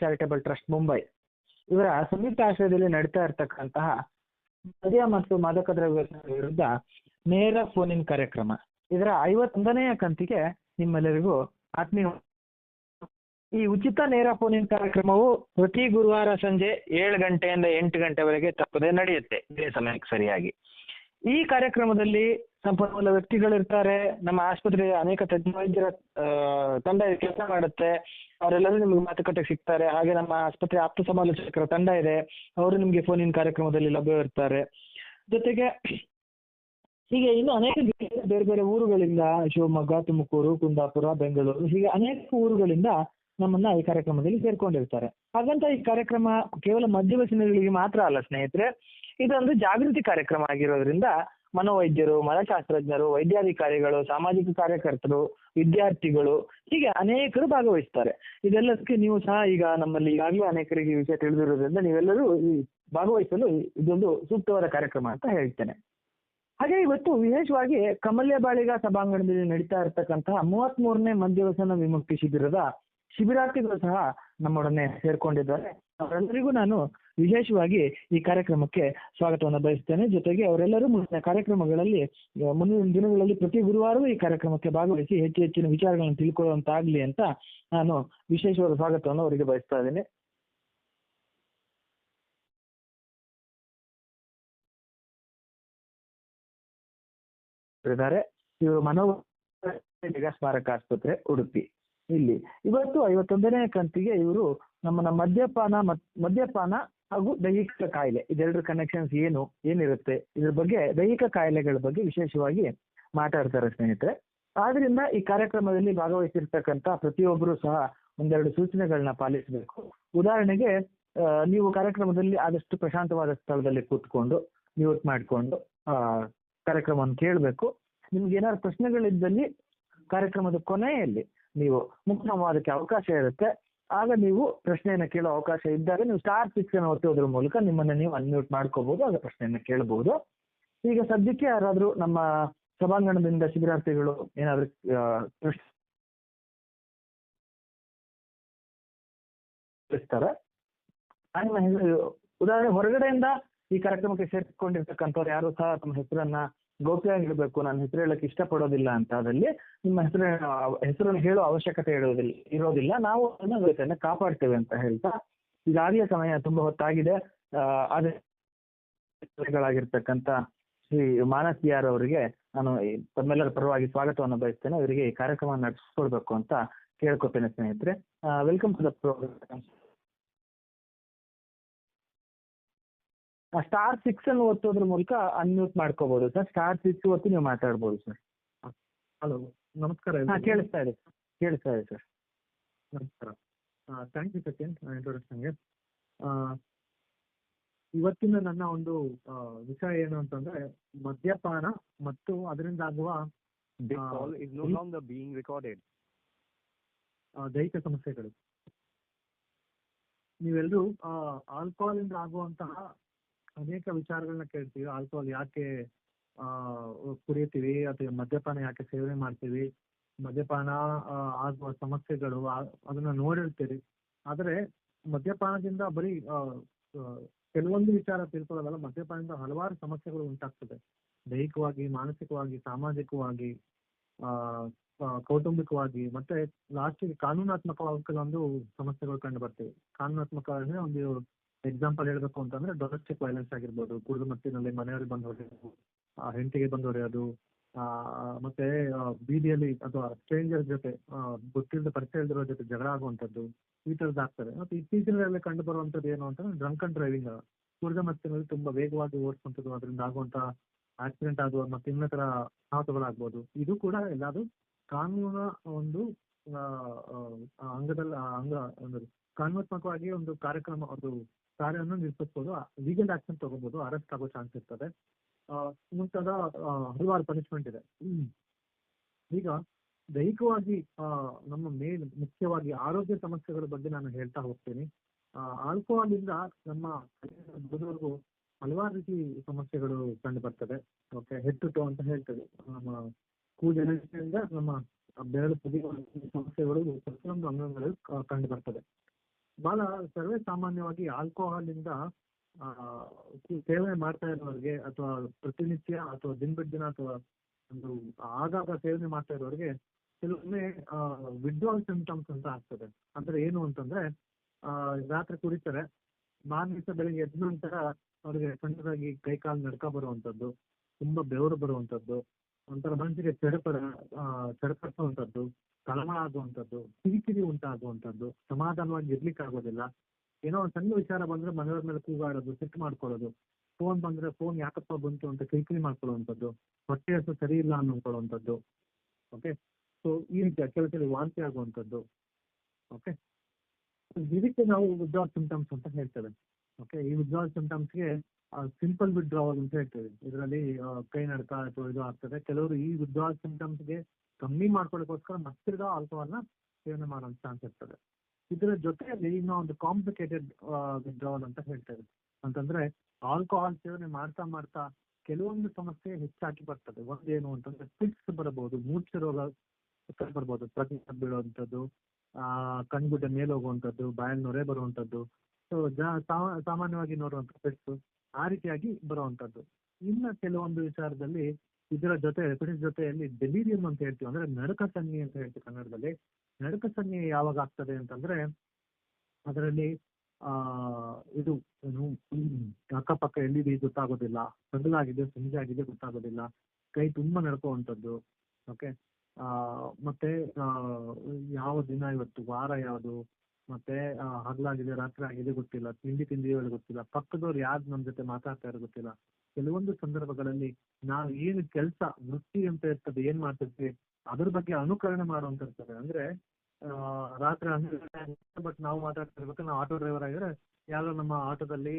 Charitable trust Mumbai ಇವರ ಸಂಯುಕ್ತ ಆಶ್ರಯದಲ್ಲಿ ನಡೀತಾ ಇರತಕ್ಕಂತಹ ಮದ್ಯ ಮತ್ತು ಮಾದಕ ದ್ರವ್ಯಗಳ ವಿರುದ್ಧ ನೇರ ಫೋನ್ ಇನ್ ಕಾರ್ಯಕ್ರಮ. ಇದರ ಐವತ್ತೊಂದನೆಯ ಕಂತಿಗೆ ನಿಮ್ಮೆಲ್ಲರಿಗೂ ಆತ್ಮೀಯ ಈ ಉಚಿತ ನೇರ ಫೋನ್ ಇನ್ ಕಾರ್ಯಕ್ರಮವು ಪ್ರತಿ ಗುರುವಾರ ಸಂಜೆ ಏಳು ಗಂಟೆಯಿಂದ ಎಂಟು ಗಂಟೆವರೆಗೆ ತಪ್ಪದೆ ನಡೆಯುತ್ತೆ. ಇದೇ ಸಮಯಕ್ಕೆ ಸರಿಯಾಗಿ. ಈ ಕಾರ್ಯಕ್ರಮದಲ್ಲಿ ಸಂಪನ್ಮೂಲ ವ್ಯಕ್ತಿಗಳಿರ್ತಾರೆ, ನಮ್ಮ ಆಸ್ಪತ್ರೆಯ ಅನೇಕ ತಜ್ಞ ವೈದ್ಯರ ತಂಡ ಕೆಲಸ ಮಾಡುತ್ತೆ. ಅವರೆಲ್ಲರೂ ನಿಮ್ಗೆ ಮಾತುಕತೆ ಸಿಗ್ತಾರೆ. ಹಾಗೆ ನಮ್ಮ ಆಸ್ಪತ್ರೆ ಆಪ್ತ ಸಮಾಲೋಚಕರ ತಂಡ ಇದೆ. ಅವರು ನಿಮಗೆ ಫೋನ್ ಇನ್ ಕಾರ್ಯಕ್ರಮದಲ್ಲಿ ಲಭ್ಯವಿರ್ತಾರೆ. ಜೊತೆಗೆ, ಹೀಗೆ ಇನ್ನು ಅನೇಕ ಬೇರೆ ಬೇರೆ ಊರುಗಳಿಂದ ಶಿವಮೊಗ್ಗ, ತುಮಕೂರು, ಕುಂದಾಪುರ, ಬೆಂಗಳೂರು, ಹೀಗೆ ಅನೇಕ ಊರುಗಳಿಂದ ನಮ್ಮನ್ನ ಈ ಕಾರ್ಯಕ್ರಮದಲ್ಲಿ ಸೇರ್ಕೊಂಡಿರ್ತಾರೆ. ಹಾಗಂತ ಈ ಕಾರ್ಯಕ್ರಮ ಕೇವಲ ಮಧ್ಯವಸನಗಳಿಗೆ ಮಾತ್ರ ಅಲ್ಲ ಸ್ನೇಹಿತರೆ, ಇದೊಂದು ಜಾಗೃತಿ ಕಾರ್ಯಕ್ರಮ ಆಗಿರೋದ್ರಿಂದ ಮನೋವೈದ್ಯರು, ಮನಶಾಸ್ತ್ರಜ್ಞರು, ವೈದ್ಯಾಧಿಕಾರಿಗಳು, ಸಾಮಾಜಿಕ ಕಾರ್ಯಕರ್ತರು, ವಿದ್ಯಾರ್ಥಿಗಳು ಹೀಗೆ ಅನೇಕರು ಭಾಗವಹಿಸ್ತಾರೆ. ಇದೆಲ್ಲದಕ್ಕೆ ನೀವು ಸಹ ಈಗ ನಮ್ಮಲ್ಲಿ ಈಗಾಗಲೇ ಅನೇಕರಿಗೆ ಈ ವಿಷಯ ತಿಳಿದಿರೋದ್ರಿಂದ ನೀವೆಲ್ಲರೂ ಈ ಭಾಗವಹಿಸಲು ಇದೊಂದು ಸೂಕ್ತವಾದ ಕಾರ್ಯಕ್ರಮ ಅಂತ ಹೇಳ್ತೇನೆ. ಹಾಗೆ ಇವತ್ತು ವಿಶೇಷವಾಗಿ ಕಮಲ್ಯ ಬಾಳಿಗ ಸಭಾಂಗಣದಲ್ಲಿ ನಡೀತಾ ಇರತಕ್ಕಂತಹ ಮೂವತ್ತ್ ಮೂರನೇ ಮಧ್ಯವಸನ ವಿಮುಕ್ತಿ ಶಿಬಿರದ ಶಿಬಿರಾರ್ಥಿಗಳು ಸಹ ನಮ್ಮೊಡನೆ ಸೇರ್ಕೊಂಡಿದ್ದಾರೆ. ಅವರೆಲ್ಲರಿಗೂ ನಾನು ವಿಶೇಷವಾಗಿ ಈ ಕಾರ್ಯಕ್ರಮಕ್ಕೆ ಸ್ವಾಗತವನ್ನು ಬಯಸ್ತೇನೆ. ಜೊತೆಗೆ ಅವರೆಲ್ಲರೂ ಮುಂದಿನ ಕಾರ್ಯಕ್ರಮಗಳಲ್ಲಿ ಮುಂದಿನ ದಿನಗಳಲ್ಲಿ ಪ್ರತಿ ಗುರುವಾರವೂ ಈ ಕಾರ್ಯಕ್ರಮಕ್ಕೆ ಭಾಗವಹಿಸಿ ಹೆಚ್ಚು ಹೆಚ್ಚಿನ ವಿಚಾರಗಳನ್ನು ತಿಳ್ಕೊಳ್ಳುವಂತಾಗ್ಲಿ ಅಂತ ನಾನು ವಿಶೇಷವಾದ ಸ್ವಾಗತವನ್ನು ಅವರಿಗೆ ಬಯಸ್ತಾ ಇದ್ದೇನೆ. ಇವರು ಮನೋ ಸ್ಮಾರಕ ಆಸ್ಪತ್ರೆ, ಉಡುಪಿ. ಇಲ್ಲಿ. ಇವತ್ತು ಐವತ್ತೊಂದನೇ ಕಂತಿಗೆ ಇವರು ನಮ್ಮನ್ನ ಮದ್ಯಪಾನ ಮದ್ಯಪಾನ ಹಾಗೂ ದೈಹಿಕ ಕಾಯಿಲೆ. ಇದೆರಡರ ಕನೆಕ್ಷನ್ಸ್ ಏನು, ಏನಿರುತ್ತೆ, ಇದ್ರ ಬಗ್ಗೆ, ದೈಹಿಕ ಕಾಯಿಲೆಗಳ ಬಗ್ಗೆ ವಿಶೇಷವಾಗಿ ಮಾತಾಡ್ತಾರೆ ಸ್ನೇಹಿತರೆ. ಆದ್ರಿಂದ ಈ ಕಾರ್ಯಕ್ರಮದಲ್ಲಿ ಭಾಗವಹಿಸಿರ್ತಕ್ಕಂಥ ಪ್ರತಿಯೊಬ್ಬರು ಸಹ ಒಂದೆರಡು ಸೂಚನೆಗಳನ್ನ ಪಾಲಿಸಬೇಕು. ಉದಾಹರಣೆಗೆ ನೀವು ಕಾರ್ಯಕ್ರಮದಲ್ಲಿ ಆದಷ್ಟು ಪ್ರಶಾಂತವಾದ ಸ್ಥಳದಲ್ಲಿ ಕೂತ್ಕೊಂಡು, ಮ್ಯೂಟ್ ಮಾಡಿಕೊಂಡು ಕಾರ್ಯಕ್ರಮವನ್ನು ಕೇಳಬೇಕು. ನಿಮ್ಗೆ ಏನಾದ್ರು ಪ್ರಶ್ನೆಗಳಿದ್ದಲ್ಲಿ ಕಾರ್ಯಕ್ರಮದ ಕೊನೆಯಲ್ಲಿ ನೀವು ಮುಕ್ತ ಸಂವಾದಕ್ಕೆ ಅವಕಾಶ ಇರುತ್ತೆ. ಆಗ ನೀವು ಪ್ರಶ್ನೆಯನ್ನ ಕೇಳೋ ಅವಕಾಶ ಇದ್ದಾಗ ನೀವು ಸ್ಟಾರ್ ಸಿಕ್ಸ್ ಅನ್ನು ಒತ್ತೋದ್ರ ಮೂಲಕ ನಿಮ್ಮನ್ನ ನೀವು ಅನ್ಮ್ಯೂಟ್ ಮಾಡ್ಕೋಬಹುದು ಆಗ ಪ್ರಶ್ನೆಯನ್ನ ಕೇಳಬಹುದು. ಈಗ ಸದ್ಯಕ್ಕೆ ಯಾರಾದರೂ ನಮ್ಮ ಸಭಾಂಗಣದಿಂದ ಶಿಬಿರಾರ್ಥಿಗಳು ಏನಾದರೂ ಪ್ರಶ್ನೆ ಉದಾಹರಣೆ ಹೊರಗಡೆಯಿಂದ ಈ ಕಾರ್ಯಕ್ರಮಕ್ಕೆ ಸೇರಿಸಿಕೊಂಡಿರ್ತಕ್ಕಂಥವ್ರು ಯಾರು ಸಹ ತಮ್ಮ ಹೆಸರನ್ನ ಗೌಪ್ಯವಾಗಿ ಹೇಳಬೇಕು ನಾನು ಹೆಸರು ಹೇಳಕ್ ಇಷ್ಟಪಡೋದಿಲ್ಲ ಅಂತ ಅದಲ್ಲಿ ನಿಮ್ಮ ಹೆಸರು ಹೆಸರನ್ನು ಹೇಳೋ ಅವಶ್ಯಕತೆ ಇರೋದಿಲ್ಲ ಇರೋದಿಲ್ಲ. ನಾವು ಅದನ್ನ ಕಾಪಾಡ್ತೇವೆ ಅಂತ ಹೇಳ್ತಾ ಈಗಾಗಲೇ ಸಮಯ ತುಂಬಾ ಹೊತ್ತಾಗಿದೆ. ಆ, ಗಳಾಗಿರ್ತಕ್ಕಂಥ ಶ್ರೀ ಮಾನಸ್ ಯಾರ್ ಅವರಿಗೆ ನಾನು ತಮ್ಮೆಲ್ಲರ ಪರವಾಗಿ ಸ್ವಾಗತವನ್ನು ಬಯಸ್ತೇನೆ. ಅವರಿಗೆ ಈ ಕಾರ್ಯಕ್ರಮ ನಡೆಸ್ಕೊಡ್ಬೇಕು ಅಂತ ಕೇಳ್ಕೊತೇನೆ ಸ್ನೇಹಿತರೆ. Welcome to the program. Star six ಅನ್ನು ಒತ್ತೋದ್ರ ಮೂಲಕ ಅನ್ಮ್ಯೂಟ್ ಮಾಡ್ಕೋಬಹುದು ಸರ್ ಸ್ಟಾರ್ ಸಿಕ್ಸ್ ಒತ್ತಿ ನೀವು ಮಾತಾಡ್ಬೋದು ಸರ್ ಹಲೋ ನಮಸ್ಕಾರ ಹಾ. ಕೇಳಿಸ್ತಾ ಇದೆ ಕೇಳಿಸ್ತಾ ಇದೆ ಸರ್ ನಮಸ್ಕಾರ. ಥ್ಯಾಂಕ್ ಯು ಸಚಿನ್ ಇಂಟ್ರೊಡಕ್ಷನ್ಗೆ ಇವತ್ತಿನ ನನ್ನ ಒಂದು ವಿಷಯ ಏನು ಅಂತಂದ್ರೆ ಮದ್ಯಪಾನ ಮತ್ತು ಅದರಿಂದ ಆಗುವ ದೈಹಿಕ ಸಮಸ್ಯೆಗಳು. ನೀವೆಲ್ಲರೂ ಆಲ್ಕೋಹಾಲ್ ಇಂದ ಆಗುವಂತಹ ಅನೇಕ ವಿಚಾರಗಳನ್ನ ಕೇಳ್ತೀವಿ. ಆಲ್ಕೋಹಾಲ್ ಯಾಕೆ ಆ, ಕುಡಿಯುತ್ತೀವಿ? ಅಥವಾ ಮದ್ಯಪಾನ ಯಾಕೆ ಸೇವನೆ ಮಾಡ್ತೀವಿ? ಮದ್ಯಪಾನ ಆಗುವ ಸಮಸ್ಯೆಗಳು ಅದನ್ನ ನೋಡಿರ್ತೀರಿ. ಆದರೆ ಮದ್ಯಪಾನದಿಂದ ಬರೀ ಕೆಲವೊಂದು ವಿಚಾರ ತಿಳ್ಕೊಳ್ಳೋದಲ್ಲ ಮದ್ಯಪಾನದಿಂದ ಹಲವಾರು ಸಮಸ್ಯೆಗಳು ಉಂಟಾಗ್ತದೆ. ದೈಹಿಕವಾಗಿ ಮಾನಸಿಕವಾಗಿ ಸಾಮಾಜಿಕವಾಗಿ ಆ ಆ, ಕೌಟುಂಬಿಕವಾಗಿ ಮತ್ತೆ ಲಾಸ್ಟಿಗೆ ಕಾನೂನಾತ್ಮಕವಾಗಿ ಕೆಲವೊಂದು ಸಮಸ್ಯೆಗಳು ಕಂಡು ಬರ್ತವೆ. ಕಾನೂನಾತ್ಮಕ ಅಂದ್ರೆ ಒಂದು ಎಕ್ಸಾಂಪಲ್ ಹೇಳ್ಬೇಕು ಅಂತಂದ್ರೆ ಡೊಮೆಸ್ಟಿಕ್ ವೈಲೆನ್ಸ್ ಆಗಿರ್ಬೋದು, ಕುಡಿದು ಮತ್ತಿನಲ್ಲಿ ಮನೆಯವ್ರಿಗೆ ಬಂದು ಹೊಡೆಯೋದು ಹೆಂಡತಿಗೆ ಬಂದು ಹೊಡೆಯೋದು ಮತ್ತೆ ಬೀದಿಯಲ್ಲಿ ಅಥವಾ ಸ್ಟ್ರೇಂಜರ್ ಜೊತೆ ಗೊತ್ತಿಲ್ಲದ ಪರಿಚಯ ಇಲ್ದಿರೋ ಜೊತೆ ಜಗಳ ಆಗುವಂತದ್ದು ಈ ಥರದ್ದು ಆಗ್ತದೆ. ಮತ್ತೆ ಇತ್ತೀಚಿನಲ್ಲಿ ಕಂಡು ಬರುವಂತದ್ದು ಏನು ಅಂತಂದ್ರೆ ಡ್ರಂಕ್ ಡ್ರೈವಿಂಗ್ ಕುಡಿದ ಮತ್ತಿನಲ್ಲಿ ತುಂಬಾ ವೇಗವಾಗಿ ಓಡಿಸುವಂಥದ್ದು ಅದರಿಂದ ಆಗುವಂತ ಆಕ್ಸಿಡೆಂಟ್ ಆಗುವ ಮತ್ತೆ ಇನ್ನಿತರ ಅನಾಹುತಗಳಾಗ್ಬೋದು ಇದು ಕೂಡ ಎಲ್ಲಾದ್ರೂ ಕಾನೂನ ಒಂದು ಅಂಗದಲ್ಲಿ ಅಂಗ, ಅಂದ್ರೆ ಕಾನೂನಾತ್ಮಕವಾಗಿ ಒಂದು ಕಾರ್ಯಕ್ರಮ ಕಾರ್ಯವನ್ನು ನಿರ್ವಹಿಸ್ಬೋದು ಲೀಗಲ್ ಆಕ್ಷನ್ ತಗೋಬಹುದು ಅರೆಸ್ಟ್ ಆಗೋ ಚಾನ್ಸ್ ಇರ್ತದೆ. ಮುಂತಾದ ಹಲವಾರು ಪನಿಷ್ಮೆಂಟ್ ಇದೆ. ಈಗ ದೈಹಿಕವಾಗಿ ನಮ್ಮ ಮೇನ್ ಮುಖ್ಯವಾಗಿ ಆರೋಗ್ಯ ಸಮಸ್ಯೆಗಳ ಬಗ್ಗೆ ನಾನು ಹೇಳ್ತಾ ಹೋಗ್ತೀನಿ. ಆಲ್ಕೋಹಾಲ್ ಇಂದ ನಮ್ಮ ಬದುವರೆಗೂ ಹಲವಾರು ರೀತಿ ಸಮಸ್ಯೆಗಳು ಕಂಡು ಬರ್ತದೆ. ಓಕೆ ಹೆಡ್ ಟು ಟೋ ಅಂತ ಹೇಳ್ತೇವೆ. ನಮ್ಮ ಕೂದಲಿನಿಂದ ನಮ್ಮ ಬೆರಳು ಸಮಸ್ಯೆಗಳು ಪ್ರತಿಯೊಂದು ಅಂಗಗಳಲ್ಲಿ ಕಂಡು ಬರ್ತದೆ. ಬಹಳ ಸರ್ವೇ ಸಾಮಾನ್ಯವಾಗಿ ಆಲ್ಕೋಹಾಲಿಂದ ಆ, ಸೇವನೆ ಮಾಡ್ತಾ ಇರೋರಿಗೆ ಅಥವಾ ಪ್ರತಿನಿತ್ಯ ಅಥವಾ ದಿನ ಬಿಟ್ಟು ದಿನ ಅಥವಾ ಒಂದು ಆಗಾಗ ಸೇವನೆ ಮಾಡ್ತಾ ಇರೋರಿಗೆ ಕೆಲವೊಮ್ಮೆ ವಿಡ್ರಾಲ್ ಸಿಂಪ್ಟಮ್ಸ್ ಅಂತ ಆಗ್ತದೆ. ಅಂದ್ರೆ ಏನು ಅಂತಂದ್ರೆ ಆ, ರಾತ್ರಿ ಕುಡಿತಾರೆ ಮಾರನೇ ದಿವಸ ಬೆಳಿಗ್ಗೆ ಎದ್ದ ನಂತರ ಅವ್ರಿಗೆ ಸಣ್ಣದಾಗಿ ಕೈ ಕಾಲು ನಡ್ಕ ಬರುವಂಥದ್ದು ತುಂಬಾ ಬೆವರು ಬರುವಂತದ್ದು ಒಂಥರ ಮನಸ್ಸಿಗೆ ಚಡಪಡ ಚಡಪಡಿಸುವಂಥದ್ದು ತಳಮಳ ಆಗುವಂಥದ್ದು, ಕಿರಿಕಿರಿ ಉಂಟಾಗುವಂಥದ್ದು, ಸಮಾಧಾನವಾಗಿ ಇರ್ಲಿಕ್ಕೆ ಆಗೋದಿಲ್ಲ ಏನೋ ಒಂದು ಸಣ್ಣ ವಿಚಾರ ಬಂದ್ರೆ ಮನೆಯವ್ರ ಮೇಲೆ ಕೂಗಾಡೋದು, ಸಿಟ್ಟು ಮಾಡ್ಕೊಳ್ಳೋದು ಫೋನ್ ಬಂದ್ರೆ ಫೋನ್ ಯಾಕಪ್ಪ ಬಂತು ಅಂತ ಕಿರಿಕಿರಿ ಮಾಡ್ಕೊಳ್ಳುವಂಥದ್ದು, ಹೊಟ್ಟೆ ಹಸು ಸರಿ ಇಲ್ಲ ಅನ್ನೋಕೊಳ್ಳುವಂಥದ್ದು ಓಕೆ ಸೊ ಈ ರೀತಿ ಕೆಲಸದಲ್ಲಿ ವಾಂತಿ ಆಗುವಂಥದ್ದು ಓಕೆ ಇದಕ್ಕೆ ನಾವು ವಿಡ್ರಾಲ್ ಸಿಂಟಮ್ಸ್ ಅಂತ ಹೇಳ್ತೇವೆ. ಓಕೆ ಈ ವಿಡ್ರಾಲ್ ಸಿಂಟಮ್ಸ್ಗೆ ಸಿಂಪಲ್ ವಿಡ್ರಾವಲ್ ಅಂತ ಹೇಳ್ತೇವೆ. ಇದರಲ್ಲಿ ಕೈ ನಡುಕ ಅಥವಾ ಇದು ಆಗ್ತದೆ. ಕೆಲವರು ಈ ವಿಡ್ರಾಲ್ ಸಿಂಟಮ್ಸ್ಗೆ ಕಮ್ಮಿ ಮಾಡ್ಕೊಳ್ಳೋಕ್ಕೋಸ್ಕರ ಮತ್ತಿರ್ಗ ಆಲ್ಕೋಹಾಲ್ನ ಸೇವನೆ ಮಾಡೋ ಚಾನ್ಸ್ ಇರ್ತದೆ. ಇದರ ಜೊತೆಯಲ್ಲಿ ಇನ್ನೊಂದು ಕಾಂಪ್ಲಿಕೇಟೆಡ್ ವಿಡ್ರಾವಲ್ ಅಂತ ಹೇಳ್ತೇವೆ. ಅಂತಂದ್ರೆ ಆಲ್ಕೋಹಾಲ್ ಸೇವನೆ ಮಾಡ್ತಾ ಮಾಡ್ತಾ ಕೆಲವೊಂದು ಸಮಸ್ಯೆ ಹೆಚ್ಚಾಗಿ ಬರ್ತದೆ. ಒಂದೇನು ಅಂತಂದ್ರೆ ಫಿಟ್ಸ್ ಬರಬಹುದು, ಮೂರ್ಛೆ ರೋಗ ಬರ್ಬೋದು ಪ್ರತಿ ಬೀಳುವಂಥದ್ದು, ಆ ಕಣ್ಗುಡ್ಡೆ ಮೇಲೆ ಹೋಗುವಂಥದ್ದು ಬಾಯಲ್ ನೊರೆ ಬರುವಂಥದ್ದು ಸೊ ಸಾಮಾನ್ಯವಾಗಿ ನೋಡುವಂಥ ಫಿಟ್ಸ್ ಆ ರೀತಿಯಾಗಿ ಬರುವಂಥದ್ದು. ಇನ್ನ ಕೆಲವೊಂದು ವಿಚಾರದಲ್ಲಿ ಇದರ ಜೊತೆ ಫಿಟ್ಸ್ ಜೊತೆಯಲ್ಲಿ ಡೆಲಿರಿಯಂ ಅಂತ ಹೇಳ್ತೀವಿ. ಅಂದ್ರೆ ನಡುಕ ಸನ್ನಿ ಅಂತ ಹೇಳ್ತೀವಿ ಕನ್ನಡದಲ್ಲಿ. ನಡುಕ ಸನ್ನಿ ಯಾವಾಗ ಆಗ್ತದೆ ಅಂತಂದ್ರೆ ಅದರಲ್ಲಿ, ಆ, ಇದು ಏನು, ಅಕ್ಕಪಕ್ಕ ಎಲ್ಲಿದೆ ಗೊತ್ತಾಗೋದಿಲ್ಲ. ಸಡಲಾಗಿದೆ ಸಂಜಾಗಿದೆ ಗೊತ್ತಾಗೋದಿಲ್ಲ. ಕೈ ತುಂಬಾ ನಡ್ಕೋವಂಥದ್ದು ಓಕೆ ಆ, ಮತ್ತೆ ಯಾವ ದಿನ ಇವತ್ತು, ವಾರ ಯಾವುದು? ಮತ್ತೆ ಹಗಲಾಗಿದೆ ರಾತ್ರಿ ಆಗಿದೆ ಗೊತ್ತಿಲ್ಲ, ತಿಂಡಿ ತಿಂದಿರೋ ಗೊತ್ತಿಲ್ಲ. ಪಕ್ಕದವ್ರು ಯಾರು ನಮ್ಮ ಜೊತೆ ಮಾತಾಡ್ತಾ ಇರೋ ಗೊತ್ತಿಲ್ಲ. ಕೆಲವೊಂದು ಸಂದರ್ಭಗಳಲ್ಲಿ ನಾವು ಏನು ಕೆಲಸ, ವೃತ್ತಿ ಅಂತ ಇರ್ತದೆ, ಏನ್ ಮಾಡ್ತಿರ್ತೀವಿ ಅದ್ರ ಬಗ್ಗೆ ಅನುಕರಣೆ ಮಾಡುವಂತ ಇರ್ತದೆ. ಅಂದ್ರೆ ರಾತ್ರಿ ಹನ್ನೆರಡು ಬಟ್ ನಾವು ಮಾತಾಡ್ತಿರ್ಬೇಕು ನಾವು ಆಟೋ ಡ್ರೈವರ್ ಆಗಿದ್ರೆ ಯಾರೋ ನಮ್ಮ ಆಟೋದಲ್ಲಿ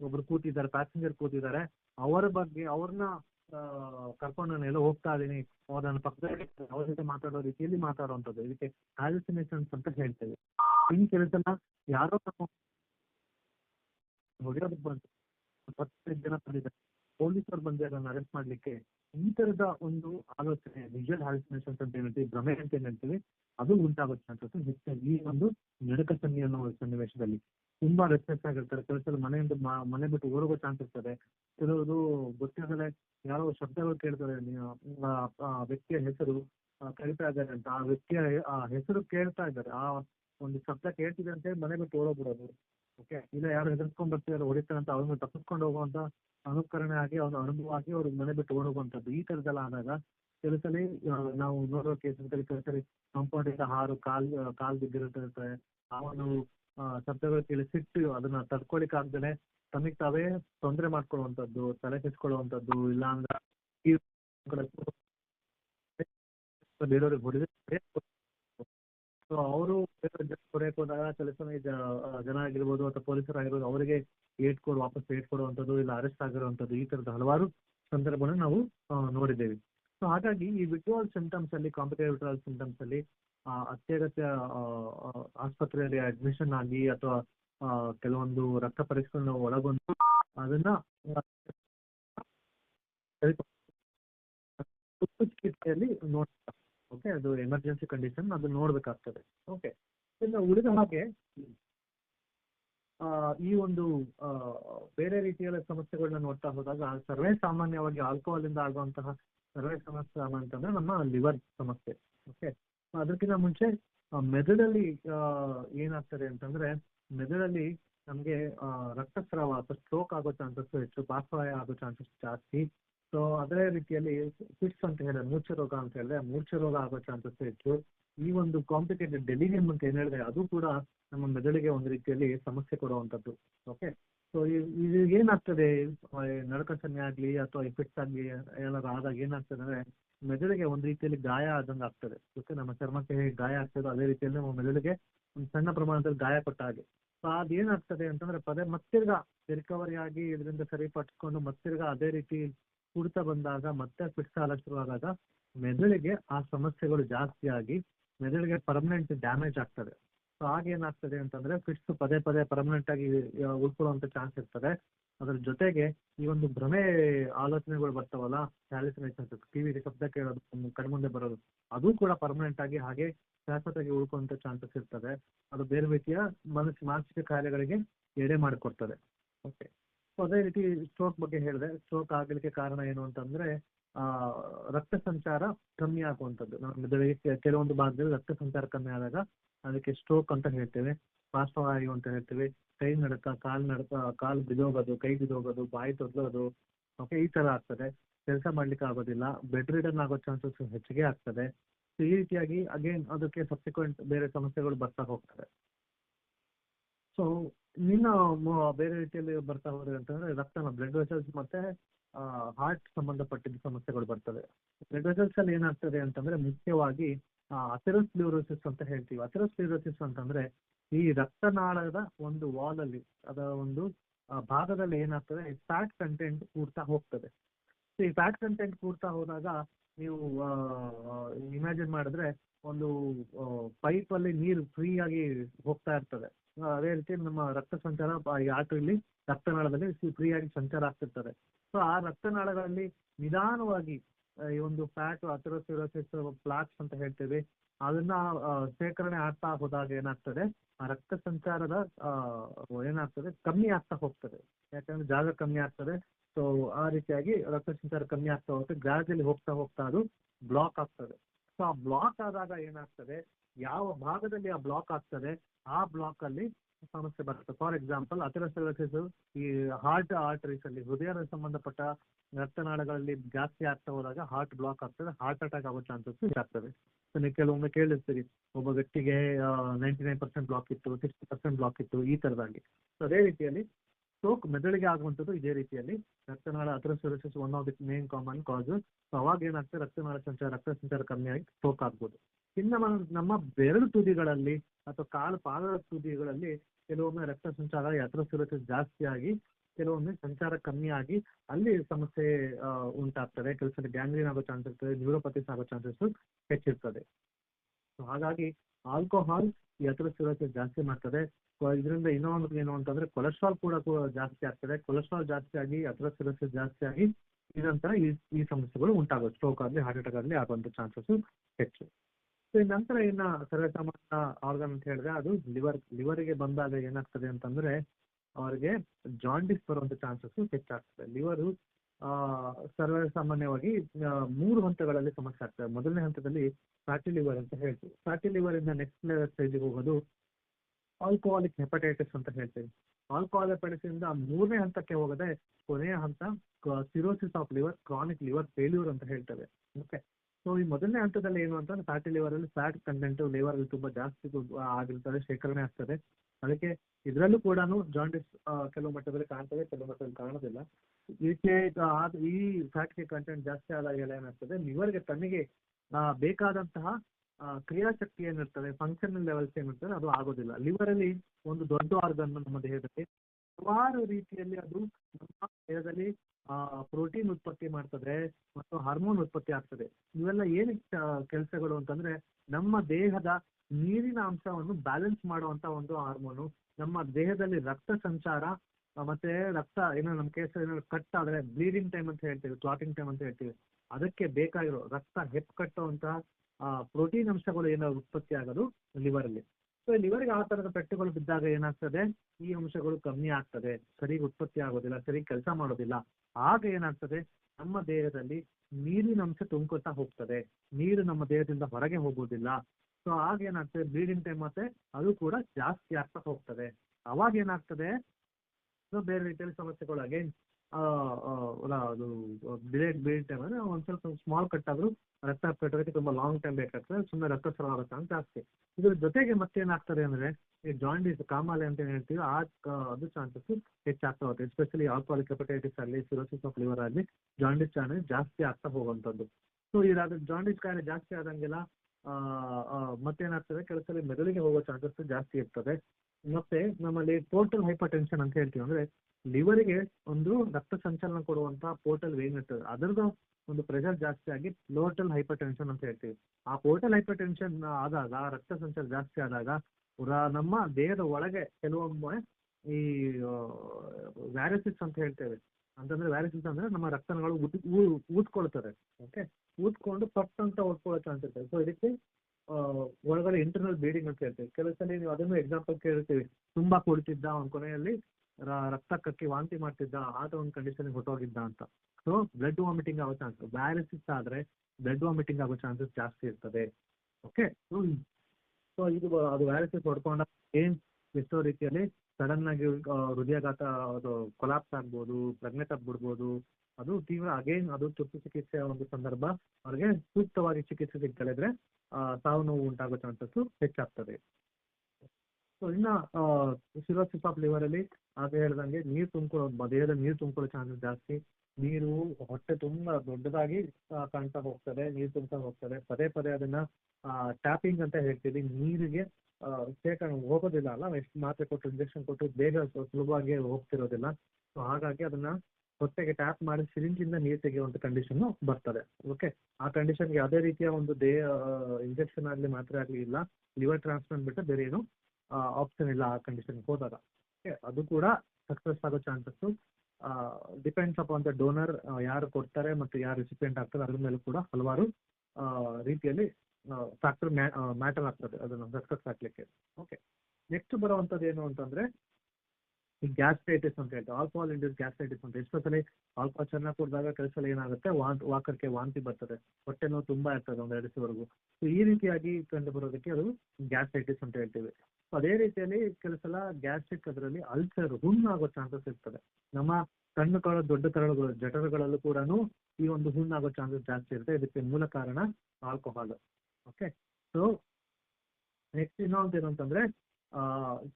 ಒಬ್ರು ಕೂತಿದ್ದಾರೆ, ಪ್ಯಾಸೆಂಜರ್ ಕೂತಿದ್ದಾರೆ, ಅವರ ಬಗ್ಗೆ ಅವ್ರನ್ನ ಕರ್ಕೊಂಡು ನಾನು ಎಲ್ಲೋ ಹೋಗ್ತಾ ಇದೀನಿ ಅವ್ರ ನನ್ನ ಪಕ್ಕದಲ್ಲಿ ಅವ್ರ ಜೊತೆ ಮಾತಾಡೋ ರೀತಿಯಲ್ಲಿ ಮಾತಾಡುವಂಥದ್ದು. ಇದಕ್ಕೆ ಹ್ಯಾಲುಸಿನೇಷನ್ಸ್ ಅಂತ ಹೇಳ್ತೇವೆ. ಕೆಲವು ಸಲ ಯಾರೋ ನಮ್ಮ ಹೊಡೆಯೋದಕ್ಕೆ ಬಂದು ಜನ ಬಂದಿದ್ದಾರೆ ಪೊಲೀಸರು ಬಂದು ಅದನ್ನ ಅರೆಸ್ಟ್ ಮಾಡ್ಲಿಕ್ಕೆ ಈ ತರದ ಒಂದು ಆಲೋಚನೆ ವಿಜುವಲ್ ಹ್ಯಾಲುಸಿನೇಷನ್ಸ್ ಅಂತ ಹೇಳ್ತೀವಿ ಭ್ರಮೆ ಅಂತ ಏನ್ ಹೇಳ್ತೀವಿ ಅದು ಉಂಟಾಗುತ್ತೆ ಅಂತ ಹೆಚ್ಚಾಗಿ ಈ ಒಂದು ನಡಕ ಸನ್ನಿ ಅನ್ನೋ ಸನ್ನಿವೇಶದಲ್ಲಿ. ತುಂಬಾ ರೆಸ್ಪೆಕ್ಟ್ ಆಗಿರ್ತಾರೆ. ಕೆಲಸದ ಮನೆಯಿಂದ ಮನೆ ಬಿಟ್ಟು ಹೊರಗೋ ಚಾನ್ಸ್ ಇರ್ತದೆ. ಕೆಲವರು ಗೊತ್ತಿರದೆ ಯಾರೋ ಶಬ್ದಗಳು ಕೇಳ್ತಾರೆ. ವ್ಯಕ್ತಿಯ ಹೆಸರು ಕರಿತಾ ಇದ್ದಾರೆ ಅಂತ. ಆ ವ್ಯಕ್ತಿಯ, ಆ, ಹೆಸರು ಕೇಳ್ತಾ ಇದ್ದಾರೆ. ಆ ಒಂದು ಶಬ್ದ ಕೇಳ್ತಿದೆ ಅಂತ ಹೇಳಿ ಮನೆ ಬಿಟ್ಟು ಓಡೋಗ್ಬಿಡೋದು. ಓಕೆ ಇಲ್ಲ ಯಾರು ಹೆದರ್ಸ್ಕೊಂಡ್ ಬರ್ತಿದಾರೆ ಹೊಡಿತಾರೆ ಅಂತ ಅವ್ರನ್ನ ತಪ್ಪಿಸ್ಕೊಂಡು ಹೋಗುವಂತ ಅನುಕರಣೆ ಆಗಿ ಅವ್ರ ಅನುಭವ ಆಗಿ ಅವ್ರಿಗೆ ಮನೆ ಬಿಟ್ಟು ಓಡೋಗುವಂಥದ್ದು. ಈ ತರದೆಲ್ಲ ಆದಾಗ ಕೆಲವು ಸಲ ನಾವು ನೋಡೋ ಕೇಸಲ್ಲಿ ಕೆಲವು ಸಲ ಕಾಂಪೌಂಡ್ ಇಂದ ಹಾರು ಕಾಲ್ ಕಾಲ್ ಬಿದ್ದಿರುತ್ತೆ. ಆ ಒಂದು ಶಬ್ದಗಳು ಕೇಳಿ ಸಿಟ್ಟು ಅದನ್ನ ತಡ್ಕೊಳಿಕ್ ಆಗ್ದೇನೆ ತಮಗೆ ತಾವೇ ತೊಂದರೆ ಮಾಡ್ಕೊಳ್ಳುವಂಥದ್ದು ತಲೆ ಕೆಚ್ಕೊಳ್ಳುವಂಥದ್ದು ಇಲ್ಲ ಅಂದ್ರೆ ಈ ಬೇರೆಯವ್ರಿಗೆ ಹೊಡೆದ್ರೆ ಸೊ ಅವರು ಹೊಡೆಯಕ್ಕೆ ಹೋದಾಗ ಕೆಲವು ಜ- ಜನ ಆಗಿರ್ಬೋದು ಅಥವಾ ಪೊಲೀಸರಾಗಿರ್ಬೋದು ಅವರಿಗೆ ಏಟ್ ಕೊಡು ವಾಪಸ್ ಏಟ್ ಕೊಡುವಂಥದ್ದು ಇಲ್ಲ ಅರೆಸ್ಟ್ ಆಗಿರುವಂಥದ್ದು ಈ ತರದ ಹಲವಾರು ಸಂದರ್ಭಗಳನ್ನ ನಾವು ನೋಡಿದ್ದೇವೆ. ಸೊ ಹಾಗಾಗಿ ಈ ವಿಡ್ರಾಲ್ ಸಿಂಟಮ್ಸ್ ಅಲ್ಲಿ ಕಾಂಪಿಟೇಟಿವ್ ಅಲ್ಲಿ ಆ, ಅತ್ಯಗತ್ಯ ಆಸ್ಪತ್ರೆಯಲ್ಲಿ ಅಡ್ಮಿಷನ್ ಆಗಿ ಅಥವಾ ಕೆಲವೊಂದು ರಕ್ತ ಪರೀಕ್ಷೆಗಳನ್ನ ಒಳಗೊಂಡು ಅದನ್ನ ಚಿಕಿತ್ಸೆಯಲ್ಲಿ ನೋಡ್ತಾರೆ. ಓಕೆ, ಅದು ಎಮರ್ಜೆನ್ಸಿ ಕಂಡೀಷನ್ ಅದು ನೋಡಬೇಕಾಗ್ತದೆ. ಓಕೆ, ಇನ್ನು ಉಳಿದ ಹಾಗೆ ಈ ಒಂದು ಬೇರೆ ರೀತಿಯ ಸಮಸ್ಯೆಗಳನ್ನ ನೋಡ್ತಾ ಹೋದಾಗ ಸರ್ವೇ ಸಾಮಾನ್ಯವಾಗಿ ಆಲ್ಕೋಹಾಲ್ ಇಂದ ಆಗುವಂತಹ ಸರ್ವೇ ಸಮಸ್ಯೆ ಅಂತಂದ್ರೆ ನಮ್ಮ ಲಿವರ್ ಸಮಸ್ಯೆ, ಓಕೆ. ಅದಕ್ಕಿಂತ ಮುಂಚೆ ಮೆದುಳಲ್ಲಿ ಏನಾಗ್ತದೆ ಅಂತಂದ್ರೆ ಮೆದುಳಲ್ಲಿ ನಮಗೆ ರಕ್ತಸ್ರಾವ, ಅಥವಾ ಸ್ಟ್ರೋಕ್ ಆಗೋ ಚಾನ್ಸಸ್ ಹೆಚ್ಚು ಪಾರ್ಶ್ವವಾಯು ಆಗೋ ಚಾನ್ಸಸ್ ಜಾಸ್ತಿ ಸೊ ಅದೇ ರೀತಿಯಲ್ಲಿ ಫಿಟ್ಸ್ ಅಂತ ಹೇಳಿದ್ರೆ ಮೂರ್ಛೆ ರೋಗ ಅಂತ ಹೇಳಿದ್ರೆ ಮೂರ್ಛೆ ರೋಗ ಆಗೋ ಚಾನ್ಸಸ್ ಹೆಚ್ಚು. ಈ ಒಂದು ಕಾಂಪ್ಲಿಕೇಟೆಡ್ ಡೆಲಿರಿಯಂ ಅಂತ ಏನ್ ಹೇಳಿದ್ರೆ ಅದು ಕೂಡ ನಮ್ಮ ಮೆದುಳಿಗೆ ಒಂದು ರೀತಿಯಲ್ಲಿ ಸಮಸ್ಯೆ ಕೊಡುವಂಥದ್ದು. ಓಕೆ ಸೊ ಇದು ಏನಾಗ್ತದೆ? ನರಕ ಸನ್ನೆ ಆಗ್ಲಿ ಅಥವಾ ಫಿಟ್ಸ್ ಆಗ್ಲಿ ಏನಾದ್ರು ಆದಾಗ ಏನಾಗ್ತದೆ ಅಂದ್ರೆ ಮೆದುಳಿಗೆ ಒಂದು ರೀತಿಯಲ್ಲಿ ಗಾಯ ಆದಂಗೆ ಆಗ್ತದೆ. ಓಕೆ ನಮ್ಮ ಚರ್ಮಕ್ಕೆ ಹೇಗೆ ಗಾಯ ಆಗ್ತದೋ ಅದೇ ರೀತಿಯಲ್ಲಿ ನಮ್ಮ ಮೆದುಳಿಗೆ ಒಂದು ಸಣ್ಣ ಪ್ರಮಾಣದಲ್ಲಿ ಗಾಯ ಕೊಟ್ಟ ಹಾಗೆ. ಸೊ ಅದೇನಾಗ್ತದೆ ಅಂತಂದ್ರೆ ಪದೇ ಮತ್ತಿರ್ಗ ರಿಕವರಿ ಆಗಿ ಇದರಿಂದ ಸರಿಪಡಿಸ್ಕೊಂಡು ಮತ್ತಿರ್ಗ ಅದೇ ರೀತಿ ಕುಡಿತ ಬಂದಾಗ ಮತ್ತೆ ಫಿಟ್ಸ್ ಆಗಕ್ಕೆ ಶುರುವಾದಾಗ ಮೆದುಳಿಗೆ ಆ ಸಮಸ್ಯೆಗಳು ಜಾಸ್ತಿ ಆಗಿ ಮೆದುಳಿಗೆ ಪರ್ಮನೆಂಟ್ ಡ್ಯಾಮೇಜ್ ಆಗ್ತದೆ. ಸೊ ಆಗೇನಾಗ್ತದೆ ಅಂತಂದ್ರೆ ಫಿಟ್ಸ್ ಪದೇ ಪದೇ ಪರ್ಮನೆಂಟ್ ಆಗಿ ಉಳ್ಕೊಳ್ಳುವಂತ ಚಾನ್ಸ್ ಇರ್ತದೆ. ಅದ್ರ ಜೊತೆಗೆ ಈ ಒಂದು ಭ್ರಮೆ ಆಲೋಚನೆಗಳು ಬರ್ತಾವಲ್ಲ ಹ್ಯಾಲಿಸಿನೇಷನ್ಸ್ ಟಿವಿ ಶಬ್ದ ಕೇಳೋದು ಕಣ್ಮುಂದೆ ಬರೋದು, ಅದು ಕೂಡ ಪರ್ಮನೆಂಟ್ ಆಗಿ ಹಾಗೆ ಶಾಶ್ವತವಾಗಿ ಉಳ್ಕೊಳ್ಳುವಂತ ಚಾನ್ಸಸ್ ಇರ್ತದೆ. ಅದು ಬೇರೆ ರೀತಿಯ ಮನಸ್ಸು, ಮಾನಸಿಕ ಕಾರ್ಯಗಳಿಗೆ ಎಡೆ ಮಾಡಿಕೊಡ್ತದೆ. ಓಕೆ ಅದೇ ರೀತಿ ಸ್ಟ್ರೋಕ್ ಬಗ್ಗೆ ಹೇಳಿದೆ. ಸ್ಟ್ರೋಕ್ ಆಗಲಿಕ್ಕೆ ಕಾರಣ ಏನು ಅಂತಂದ್ರೆ ರಕ್ತ ಸಂಚಾರ ಕಮ್ಮಿ ಆಗುವಂಥದ್ದು. ನಮ್ಮ ಮೆದುಳಿಗೆ ಕೆಲವೊಂದು ಭಾಗದಲ್ಲಿ ರಕ್ತ ಸಂಚಾರ ಕಮ್ಮಿ ಆದಾಗ ಅದಕ್ಕೆ ಸ್ಟ್ರೋಕ್ ಅಂತ ಹೇಳ್ತೇವೆ. ಪಾರ್ಶ್ವವಾಯು ಅಂತ ಹೇಳ್ತೇವೆ. ಕೈ ನಡಕ ಕಾಲು ನಡಕ ಕಾಲು ಬಿದೋಗೋದು, ಕೈ ಬಿದೋಗೋದು, ಬಾಯಿ ತೊದಲೋದು ಓಕೆ ಈ ತರ ಆಗ್ತದೆ. ಕೆಲಸ ಮಾಡ್ಲಿಕ್ಕೆ ಆಗೋದಿಲ್ಲ. ಬೆಡ್ ರಿಡನ್ ಆಗೋ ಚಾನ್ಸಸ್ ಹೆಚ್ಚಿಗೆ ಆಗ್ತದೆ. ಸೊ ಈ ರೀತಿಯಾಗಿ ಅಗೇನ್ ಅದಕ್ಕೆ ಸಬ್ಸಿಕ್ವೆಂಟ್ ಬೇರೆ ಸಮಸ್ಯೆಗಳು ಬರ್ತಾ ಹೋಗ್ತದೆ ಸೊ ಇನ್ನು ಮ- ಬೇರೆ ರೀತಿಯಲ್ಲಿ ಬರ್ತಾ ಹೋದ್ರೆ ಅಂತಂದ್ರೆ ರಕ್ತನ ಬ್ಲಡ್ ವೆಸಲ್ಸ್ ಮತ್ತೆ ಹಾರ್ಟ್ ಸಂಬಂಧಪಟ್ಟಿದ್ದ ಸಮಸ್ಯೆಗಳು ಬರ್ತವೆ. ಬ್ಲಡ್ ವೆಸಲ್ಸ್ ಅಲ್ಲಿ ಏನಾಗ್ತದೆ ಅಂತಂದ್ರೆ ಮುಖ್ಯವಾಗಿ ಅಥೆರೋಸ್ಕ್ಲಿರೋಸಿಸ್ ಅಂತ ಹೇಳ್ತೀವಿ. ಅಥೆರೋಸ್ಕ್ಲಿರೋಸಿಸ್ ಅಂತಂದ್ರೆ ಈ ರಕ್ತನಾಳದ ಒಂದು ವಾಲ್ ಅಲ್ಲಿ ಅದರ ಒಂದು ಭಾಗದಲ್ಲಿ ಏನಾಗ್ತದೆ ಫ್ಯಾಟ್ ಕಂಟೆಂಟ್ ಕೂಡ್ತಾ ಹೋಗ್ತದೆ. ಸೊ ಈ ಫ್ಯಾಟ್ ಕಂಟೆಂಟ್ ಕೂಡ್ತಾ ಹೋದಾಗ ನೀವು ಇಮ್ಯಾಜಿನ್ ಮಾಡಿದ್ರೆ ಒಂದು ಪೈಪ್ ಅಲ್ಲಿ ನೀರು ಆಗಿ ಹೋಗ್ತಾ ಇರ್ತದೆ. ಆ, ಅದೇ ರೀತಿ ನಮ್ಮ ರಕ್ತ ಸಂಚಾರ ಈ ಆರ್ಟರಿಲಿ ರಕ್ತನಾಳದಲ್ಲಿ ಫ್ರೀಯಾಗಿ ಸಂಚಾರ ಆಗ್ತಿರ್ತದೆ. ಸೊ ಆ ರಕ್ತನಾಳಗಳಲ್ಲಿ ನಿಧಾನವಾಗಿ ಈ ಒಂದು ಫ್ಯಾಟ್ ಅಥರೋಸಿರೋಸಿಸ್ ಪ್ಲಾಕ್ಸ್ ಅಂತ ಹೇಳ್ತೇವೆ, ಅದನ್ನ ಶೇಖರಣೆ ಆಗ್ತಾ ಹೋದಾಗ ಏನಾಗ್ತದೆ? ಆ ರಕ್ತ ಸಂಚಾರದ ಏನಾಗ್ತದೆ? ಕಮ್ಮಿ ಆಗ್ತಾ ಹೋಗ್ತದೆ. ಯಾಕಂದ್ರೆ ಜಾಗ ಕಮ್ಮಿ ಆಗ್ತದೆ. ಸೊ ಆ ರೀತಿಯಾಗಿ ರಕ್ತ ಸಂಚಾರ ಕಮ್ಮಿ ಆಗ್ತಾ ಹೋಗ್ತದೆ ಗ್ರಾಜುಲಿ ಹೋಗ್ತಾ ಹೋಗ್ತಾ ಅದು ಬ್ಲಾಕ್ ಆಗ್ತದೆ. ಸೊ ಆ ಬ್ಲಾಕ್ ಆದಾಗ ಏನಾಗ್ತದೆ? ಯಾವ ಭಾಗದಲ್ಲಿ ಆ ಬ್ಲಾಕ್ ಆಗ್ತದೆ? ಆ ಬ್ಲಾಕ್ ಅಲ್ಲಿ ಸಮಸ್ಯೆ ಬರುತ್ತೆ. ಫಾರ್ ಎಕ್ಸಾಂಪಲ್ ಅಥೆರೋಸ್ಕ್ಲೆರೋಸಿಸ್ ಈ ಹಾರ್ಟ್ ಆರ್ಟರೀಸ್ ಅಲ್ಲಿ, ಹೃದಯದ ಸಂಬಂಧಪಟ್ಟ ರಕ್ತನಾಳಗಳಲ್ಲಿ ಜಾಸ್ತಿ ಆಗ್ತಾ ಹೋದಾಗ ಹಾರ್ಟ್ ಬ್ಲಾಕ್ ಆಗ್ತದೆ ಹಾರ್ಟ್ ಅಟ್ಯಾಕ್ ಆಗೋ ಚಾನ್ಸಸ್ ಆಗ್ತದೆ. ಸೊ ನೀವು ಕೆಲವೊಮ್ಮೆ ಕೇಳಿರ್ತೀರಿ, ಒಬ್ಬ ವ್ಯಕ್ತಿಗೆ ನೈಂಟಿ ನೈನ್ ಪರ್ಸೆಂಟ್ ಬ್ಲಾಕ್ ಇತ್ತು ಸಿಕ್ಸ್ಟಿ ಪರ್ಸೆಂಟ್ ಬ್ಲಾಕ್ ಇತ್ತು ಈ ಥರದಾಗಿ ಸೊ ಅದೇ ರೀತಿಯಲ್ಲಿ ಸ್ಟ್ರೋಕ್ ಮೆದುಳಿಗೆ ಆಗುವಂಥದ್ದು ಇದೇ ರೀತಿಯಲ್ಲಿ ರಕ್ತನಾಳ atherosclerosis one of the main common cause so ಅವಾಗ ಏನಾಗ್ತದೆ, ರಕ್ತನಾಳ ಸಂಚಾರ, ರಕ್ತ ಸಂಚಾರ ಕಮ್ಮಿಯಾಗಿ ಸ್ಟ್ರೋಕ್ ಆಗ್ಬೋದು. ಇನ್ನು ನಮ್ಮ ಬೆರಳು ತುದಿಗಳಲ್ಲಿ ಅಥವಾ ಕಾಲು ಪಾದದ ತುದಿಗಳಲ್ಲಿ ಕೆಲವೊಮ್ಮೆ ರಕ್ತ ಸಂಚಾರ ಅಥೆರೋಸ್ಕ್ಲೆರೋಸಿಸ್ ಜಾಸ್ತಿ ಆಗಿ, ಕೆಲವೊಮ್ಮೆ ಸಂಚಾರ ಕಮ್ಮಿ ಆಗಿ ಅಲ್ಲಿ ಸಮಸ್ಯೆ ಉಂಟಾಗ್ತದೆ. ಕೆಲಸದ ಗ್ಯಾಂಗ್ರೀನ್ ಆಗೋ ಚಾನ್ಸ್ ಇರ್ತದೆ ನ್ಯೂರೋಪತಿಸ್ ಆಗೋ ಚಾನ್ಸಸ್ ಹೆಚ್ಚಿರ್ತದೆ. ಸೊ ಹಾಗಾಗಿ ಆಲ್ಕೋಹಾಲ್ ಅಥೆರೋಸ್ಕ್ಲೆರೋಸಿಸ್ ಜಾಸ್ತಿ ಮಾಡ್ತದೆ. ಇದರಿಂದ ಇನ್ನೊಂದು, ಏನು ಅಂತಂದ್ರೆ ಕೊಲೆಸ್ಟ್ರಾಲ್ ಕೂಡ ಜಾಸ್ತಿ ಆಗ್ತದೆ. ಕೊಲೆಸ್ಟ್ರಾಲ್ ಜಾಸ್ತಿ ಆಗಿ ಅಥೆರೋಸ್ಕ್ಲೆರೋಸಿಸ್ ಜಾಸ್ತಿ ಆಗಿ ಇದಂತರ ಈ ಈ ಸಮಸ್ಯೆಗಳು ಉಂಟಾಗೋದು ಸ್ಟ್ರೋಕ್ ಆಗಲಿ ಹಾರ್ಟ್ ಅಟ್ಯಾಕ್ ಆಗಲಿ ಆಗುವಂಥ ಚಾನ್ಸಸ್ ಹೆಚ್ಚು. ಸೊ ನಂತರ ಇನ್ನ ಸರ್ವೇಸಾಮಾನ್ಯ ಆರ್ಗನ್ ಅಂತ ಹೇಳಿದ್ರೆ ಅದು ಲಿವರ್ ಲಿವರಿಗೆ ಬಂದಾಗ ಏನಾಗ್ತದೆ ಅಂತಂದ್ರೆ ಅವರಿಗೆ ಜಾಂಡಿಸ್ ಬರುವಂತ ಚಾನ್ಸಸ್ ಹೆಚ್ಚಾಗ್ತದೆ. ಲಿವರು ಸರ್ವೇ ಸಾಮಾನ್ಯವಾಗಿ ಮೂರು ಹಂತಗಳಲ್ಲಿ ಸಮಸ್ಯೆ ಆಗ್ತದೆ. ಮೊದಲನೇ ಹಂತದಲ್ಲಿ ಫ್ಯಾಟಿ ಲಿವರ್ ಅಂತ ಹೇಳ್ತೀವಿ. ಫ್ಯಾಟಿ ಲಿವರ್ ಇಂದ ನೆಕ್ಸ್ಟ್ ಲೆವೆಲ್ ಸ್ಟೇಜಿಗೆ ಹೋಗೋದು ಆಲ್ಕೋಹಾಲಿಕ್ ಹೆಪಟೈಟಿಸ್ ಅಂತ ಹೇಳ್ತೀವಿ. ಆಲ್ಕೋಹಾಲ್ ಹೆಪಟೈಟಿಸ್ ಇಂದ ಮೂರನೇ ಹಂತಕ್ಕೆ ಹೋಗದೆ ಕೊನೆಯ ಹಂತ cirrhosis of liver chronic liver failure ಅಂತ ಹೇಳ್ತೇವೆ ಓಕೆ ಸೊ ಈ ಮೊದಲನೇ ಹಂತದಲ್ಲಿ ಏನು ಅಂತಂದ್ರೆ ಫ್ಯಾಟಿ ಲಿವರ್ ಅಲ್ಲಿ ಫ್ಯಾಟ್ ಕಂಟೆಂಟ್ ಲಿವರ್ ಅಲ್ಲಿ ತುಂಬಾ ಜಾಸ್ತಿ ಆಗಿರ್ತದೆ, ಶೇಖರಣೆ ಆಗ್ತದೆ. ಅದಕ್ಕೆ ಇದರಲ್ಲೂ ಕೂಡ ಜಾಂಡಿಸ್ ಕೆಲವು ಮಟ್ಟದಲ್ಲಿ ಕಾಣ್ತದೆ, ಕೆಲವು ಮಟ್ಟದಲ್ಲಿ ಕಾಣೋದಿಲ್ಲ. ಇದಕ್ಕೆ ಈ ಫ್ಯಾಟ್ಗೆ ಕಂಟೆಂಟ್ ಜಾಸ್ತಿ ಆದಾಗ ಏನಾಗ್ತದೆ ಲಿವರ್ಗೆ ತನಗೆ ಬೇಕಾದಂತಹ ಕ್ರಿಯಾಶಕ್ತಿ ಏನಿರ್ತದೆ ಫಂಕ್ಷನಲ್ ಲೆವೆಲ್ಸ್ ಏನಿರ್ತದೆ, ಅದು ಆಗೋದಿಲ್ಲ. ಲಿವರ್ ಅಲ್ಲಿ ಒಂದು ದೊಡ್ಡ ಆರ್ಗನ್ ನಮ್ಮ ದೇಹದಲ್ಲಿ, ಹಲವಾರು ರೀತಿಯಲ್ಲಿ ಅದು ನಮ್ಮ ದೇಹದಲ್ಲಿ ಪ್ರೋಟೀನ್ ಉತ್ಪತ್ತಿ ಮಾಡ್ತದೆ ಮತ್ತು ಹಾರ್ಮೋನ್ ಉತ್ಪತ್ತಿ ಆಗ್ತದೆ. ಇವೆಲ್ಲ ಏನು ಕೆಲಸಗಳು ಅಂತಂದ್ರೆ ನಮ್ಮ ದೇಹದ ನೀರಿನ ಅಂಶವನ್ನು ಬ್ಯಾಲೆನ್ಸ್ ಮಾಡುವಂತ ಒಂದು ಹಾರ್ಮೋನು. ನಮ್ಮ ದೇಹದಲ್ಲಿ ರಕ್ತ ಸಂಚಾರ ಮತ್ತೆ ರಕ್ತ ಏನೋ ನಮ್ಮ ಕೇಸ್ ಏನಾದ್ರು ಕಟ್ ಆದ್ರೆ ಬ್ಲೀಡಿಂಗ್ ಟೈಮ್ ಅಂತ ಹೇಳ್ತೀವಿ ಕ್ಲಾಟಿಂಗ್ ಟೈಮ್ ಅಂತ ಹೇಳ್ತೀವಿ. ಅದಕ್ಕೆ ಬೇಕಾಗಿರೋ ರಕ್ತ ಹೆಪ್ಪು ಕಟ್ಟುವಂತಹ ಪ್ರೋಟೀನ್ ಅಂಶಗಳು ಏನಾದ್ರು ಉತ್ಪತ್ತಿ ಆಗೋದು ಲಿವರ್ ಅಲ್ಲಿ. ಸೊ ಲಿವರ್ಗೆ ಆ ತರದ ಪೆಟ್ಟುಗಳು ಬಿದ್ದಾಗ ಏನಾಗ್ತದೆ? ಈ ಅಂಶಗಳು ಕಮ್ಮಿ ಆಗ್ತದೆ. ಸರಿ ಉತ್ಪತ್ತಿ ಆಗೋದಿಲ್ಲ, ಸರಿ ಕೆಲಸ ಮಾಡೋದಿಲ್ಲ. ಆಗ ಏನಾಗ್ತದೆ? ನಮ್ಮ ದೇಹದಲ್ಲಿ ನೀರಿನ ಅಂಶ ತುಂಬ್ಕೊತಾ ಹೋಗ್ತದೆ. ನೀರು ನಮ್ಮ ದೇಹದಿಂದ ಹೊರಗೆ ಹೋಗೋದಿಲ್ಲ ಸೊ ಆಗ ಏನಾಗ್ತದೆ? ಬ್ಲೀಡಿಂಗ್ ಟೈಮ್ ಮತ್ತೆ ಅದು ಕೂಡ ಜಾಸ್ತಿ ಆಗ್ತಾ ಹೋಗ್ತದೆ. ಅವಾಗ ಏನಾಗ್ತದೆ? ಸೊ ಬೇರೆ ರೀತಿಯಲ್ಲಿ ಸಮಸ್ಯೆಗಳು ಅಗೇನ್ ಅದು ಬ್ಲೀಡ್ ಬೀಳುತ್ತೆ ಅಂದರೆ ಒಂದು ಸ್ವಲ್ಪ ಸ್ಮಾಲ್ ಕಟ್ ಆದ್ರು ರಕ್ತ ಕಟ್ಟೋದಕ್ಕೆ ತುಂಬಾ ಲಾಂಗ್ ಟೈಮ್ ಬೇಕಾಗ್ತದೆ. ಸುಮ್ಮನೆ ರಕ್ತಸ್ರಾವ ಆಗುತ್ತೆ ಅಂತ ಜಾಸ್ತಿ ಇದ್ರ ಜೊತೆಗೆ ಮತ್ತೇನಾಗ್ತದೆ ಅಂದ್ರೆ ಈ ಜಾಂಡೀಸ್ ಕಾಮಾಲೆ ಅಂತ ಏನ್ ಹೇಳ್ತೀವಿ ಆ, ಅದು ಚಾನ್ಸಸ್ ಹೆಚ್ಚಾಗ್ತಾ ಹೋಗುತ್ತೆ ಎಸ್ಪೆಷಲಿ ಆಲ್ಕೋಹಾಲಿಕ್ ಹೆಪಟೈಟಿಸ್ ಅಲ್ಲಿ ಸಿರೋಸಿಸ್ ಆಫ್ ಲಿವರ್ ಅಲ್ಲಿ ಜಾಂಡೀಸ್ ಚಾನ್ಸಸ್ ಜಾಸ್ತಿ ಆಗ್ತಾ ಹೋಗುವಂಥದ್ದು. ಸೊ ಇದಾದ ಜಾಂಡೀಸ್ ಕಾಯಿಲೆ ಜಾಸ್ತಿ ಆದಂಗೆಲ್ಲ ಮತ್ತೇನಾಗ್ತದೆ? ಕೆಲಸದಲ್ಲಿ ಮೆದುಳಿಗೆ ಹೋಗೋ ಚಾನ್ಸಸ್ ಜಾಸ್ತಿ ಇರ್ತದೆ. ಮತ್ತೆ ನಮ್ಮಲ್ಲಿ ಟೋಟಲ್ ಹೈಪರ್ ಟೆನ್ಷನ್ ಅಂತ ಹೇಳ್ತೀವಿ ಅಂದ್ರೆ ಲಿವರಿಗೆ ಒಂದು ರಕ್ತ ಸಂಚಲನ ಕೊಡುವಂತ ಪೋರ್ಟಲ್ ವೇನ್ ಇರ್ತದೆ. ಅದರದ್ದು ಒಂದು ಪ್ರೆಷರ್ ಜಾಸ್ತಿ ಆಗಿ ಟೋಟಲ್ ಹೈಪರ್ ಟೆನ್ಷನ್ ಅಂತ ಹೇಳ್ತೀವಿ. ಆ ಪೋರ್ಟಲ್ ಹೈಪರ್ ಟೆನ್ಷನ್ ಆದಾಗ ರಕ್ತ ಸಂಚಲನ ಜಾಸ್ತಿ ಆದಾಗ ನಮ್ಮ ದೇಹದ ಒಳಗೆ ಕೆಲವೊಮ್ಮೆ ಈ ವ್ಯಾರಸಿಸ್ ಅಂತ ಹೇಳ್ತೇವೆ. ಅಂತಂದ್ರೆ ವ್ಯಾರಸಿಸ್ ಅಂದ್ರೆ ನಮ್ಮ ಊ- ಊದ್ಕೊಳ್ತದೆ. ಓಕೆ ಊದ್ಕೊಂಡು ಪಟ್ ಅಂತ ಓದ್ಕೊಳ್ಳೋ ಚಾನ್ಸ್ ಇರ್ತದೆ. ಸೊ ಇದಕ್ಕೆ ಒಳಗಡೆ ಇಂಟರ್ನಲ್ ಬ್ಲೀಡಿಂಗ್ ಅಂತ ಹೇಳ್ತೇವೆ. ಕೆಲವು ಸಲ ನೀವು ಅದನ್ನು ಎಕ್ಸಾಂಪಲ್ ಕೇಳ್ತೀವಿ ತುಂಬಾ ಕುಡಿತಿದ್ದ ಅವ್ನ ಕೊನೆಯಲ್ಲಿ ರಕ್ತ ಕಕ್ಕಿ ವಾಂತಿ ಮಾಡ್ತಿದ್ದ ಆತ ಒಂದು ಕಂಡೀಷನ್ ಹೊಟ್ಟೋಗಿದ್ದ ಅಂತ. ಸೊ ಬ್ಲಡ್ ವಾಮಿಟಿಂಗ್ ಆಗೋ ಚಾನ್ಸ್ ಡಯಾಲಿಸಿಸ್ ಆದ್ರೆ ಬ್ಲಡ್ ವಾಮಿಟಿಂಗ್ ಆಗೋ ಚಾನ್ಸಸ್ ಜಾಸ್ತಿ ಇರ್ತದೆ. ಓಕೆ ಸೊ ಇದು, ಅದು ವ್ಯಾಲಿಸಿಸ್ ಹೊಡ್ಕೊಂಡ ಏನ್ ಎಷ್ಟೋ ರೀತಿಯಲ್ಲಿ ಸಡನ್ ಆಗಿ ಹೃದಯಾಘಾತ, ಅದು ಕೊಲಾಪ್ಸ್ ಆಗ್ಬೋದು ಪ್ರಜ್ಞೆ ತಪ್ಪಿಬಿಡ್ಬೋದು ಅದು ತೀವ್ರ ಅಗೇನ್ ಅದು ತುರ್ತು ಚಿಕಿತ್ಸೆಯ ಒಂದು ಸಂದರ್ಭ, ಅವ್ರಿಗೆ ಸೂಕ್ತವಾಗಿ ಚಿಕಿತ್ಸೆ ಸಿಗ್ತಲಿದ್ರೆ ಸಾವು ನೋವು ಉಂಟಾಗೋ ಚಾನ್ಸಸ್ ಹೆಚ್ಚಾಗ್ತದೆ. ಸೊ ಇನ್ನ ಸಿರೋಸಿಸ್ ಆಫ್ ಲಿವರ್ ಅಲ್ಲಿ ಆಗ ಹೇಳ್ದಂಗೆ ನೀರು ತುಂಬಿಕೊಳ್ಳೋ ದೇಹದ ನೀರು ತುಂಬ್ಕೊಳ್ಳೋ ಚಾನ್ಸಸ್ ಜಾಸ್ತಿ. ನೀರು ಹೊಟ್ಟೆ ತುಂಬಾ ದೊಡ್ಡದಾಗಿ ಕಾಣ್ತಾ ಹೋಗ್ತದೆ, ನೀರು ತುಂಬ್ತಾ ಹೋಗ್ತದೆ. ಪದೇ ಪದೇ ಅದನ್ನ ಟ್ಯಾಪಿಂಗ್ ಅಂತ ಹೇಳ್ತೀವಿ. ನೀರಿಗೆ ಶೇಖರಣೆ ಹೋಗೋದಿಲ್ಲ ಅಲ್ಲ? ಎಷ್ಟು ಮಾತ್ರೆ ಕೊಟ್ಟು ಇಂಜೆಕ್ಷನ್ ಕೊಟ್ಟು ಬೇಗ ಸುಲಭವಾಗಿ ಹೋಗ್ತಿರೋದಿಲ್ಲ. ಸೊ ಹಾಗಾಗಿ ಅದನ್ನ ಹೊಟ್ಟೆಗೆ ಟ್ಯಾಪ್ ಮಾಡಿ ಸಿರಿಂಜಿಂದ ನೀರು ತೆಗೆಯುವಂತ ಕಂಡೀಷನ್ ಬರ್ತದೆ. ಓಕೆ ಆ ಕಂಡೀಷನ್ಗೆ ಯಾವುದೇ ರೀತಿಯ ಒಂದು ದೇಹ ಇಂಜೆಕ್ಷನ್ ಆಗಲಿ ಮಾತ್ರೆ ಆಗಲಿ ಇಲ್ಲ. ಲಿವರ್ ಟ್ರಾನ್ಸ್ಪ್ಲಾಂಟ್ ಬಿಟ್ಟು ಬೇರೆ ಏನು ಆಪ್ಷನ್ ಇಲ್ಲ ಆ ಕಂಡೀಷನ್ಗೆ ಹೋದಾಗ. ಅದು ಕೂಡ ಸಕ್ಸಸ್ ಆಗೋ chances depends upon the donor ಯಾರು ಕೊಡ್ತಾರೆ ಮತ್ತು ಯಾರು ರಿಸಿಪಿಯೆಂಟ್ ಆಗ್ತಾರೆ ಅದ್ರ ಮೇಲೆ ಕೂಡ ಹಲವಾರು ರೀತಿಯಲ್ಲಿ ಫ್ಯಾಕ್ಟರ್ ಮ್ಯಾಟರ್ ಆಗ್ತದೆ. ಅದನ್ನು ಸಕ್ಸಸ್ ಆಗ್ಲಿಕ್ಕೆ. ಓಕೆ ನೆಕ್ಸ್ಟ್ ಬರುವಂಥದ್ದು ಏನು ಅಂತಂದ್ರೆ, ಈ ಗ್ಯಾಸ್ಟ್ರೈಟಿಸ್ ಅಂತ ಹೇಳ್ತಾರೆ. ಆಲ್ಕೋಹಾಲ್ ಇಂಡ್ಯೂಸ್ ಗ್ಯಾಸ್ಟ್ರೈಟಿಸ್ ಅಂತ. ಎಷ್ಟೊತ್ತಲ್ಲಿ ಆಲ್ಕೋಹಾಲ್ ಚೆನ್ನಾಗಿ ಕುಡಿದಾಗ ಕೆಲಸದಲ್ಲಿ ಏನಾಗುತ್ತೆ? ವಾಂತ್, ವಾಕರ್ಗೆ ವಾಂತಿ ಬರ್ತದೆ. ಹೊಟ್ಟೆ ನೋವು ತುಂಬಾ ಇರ್ತದೆ ಒಂದು ಎರಡು ದಿವಸವರೆಗೂ. ಸೊ ಈ ರೀತಿಯಾಗಿ ಕಂಡು ಬರೋದಕ್ಕೆ ಅದು ಗ್ಯಾಸ್ಟ್ರೈಟಿಸ್ ಅಂತ ಹೇಳ್ತೀವಿ. ಅದೇ ರೀತಿಯಲ್ಲಿ ಕೆಲವು ಸಲ ಗ್ಯಾಸ್ಟ್ರಿಕ್ ಅದರಲ್ಲಿ ಅಲ್ಸರ್, ಹುಣ್ಣು ಆಗೋ ಚಾನ್ಸಸ್ ಇರ್ತದೆ. ನಮ್ಮ ಸಣ್ಣ ಕಾಲ ದೊಡ್ಡ ಕರಳುಗಳು ಜಠರಗಳಲ್ಲೂ ಕೂಡ ಈ ಒಂದು ಹುಣ್ಣು ಆಗೋ ಚಾನ್ಸಸ್ ಜಾಸ್ತಿ ಇರುತ್ತೆ. ಇದಕ್ಕೆ ಮೂಲ ಕಾರಣ ಆಲ್ಕೋಹಾಲ್ ಓಕೆ ಸೊ ನೆಕ್ಸ್ಟ್ ಇನ್ನೊಂದು ಏನು ಆ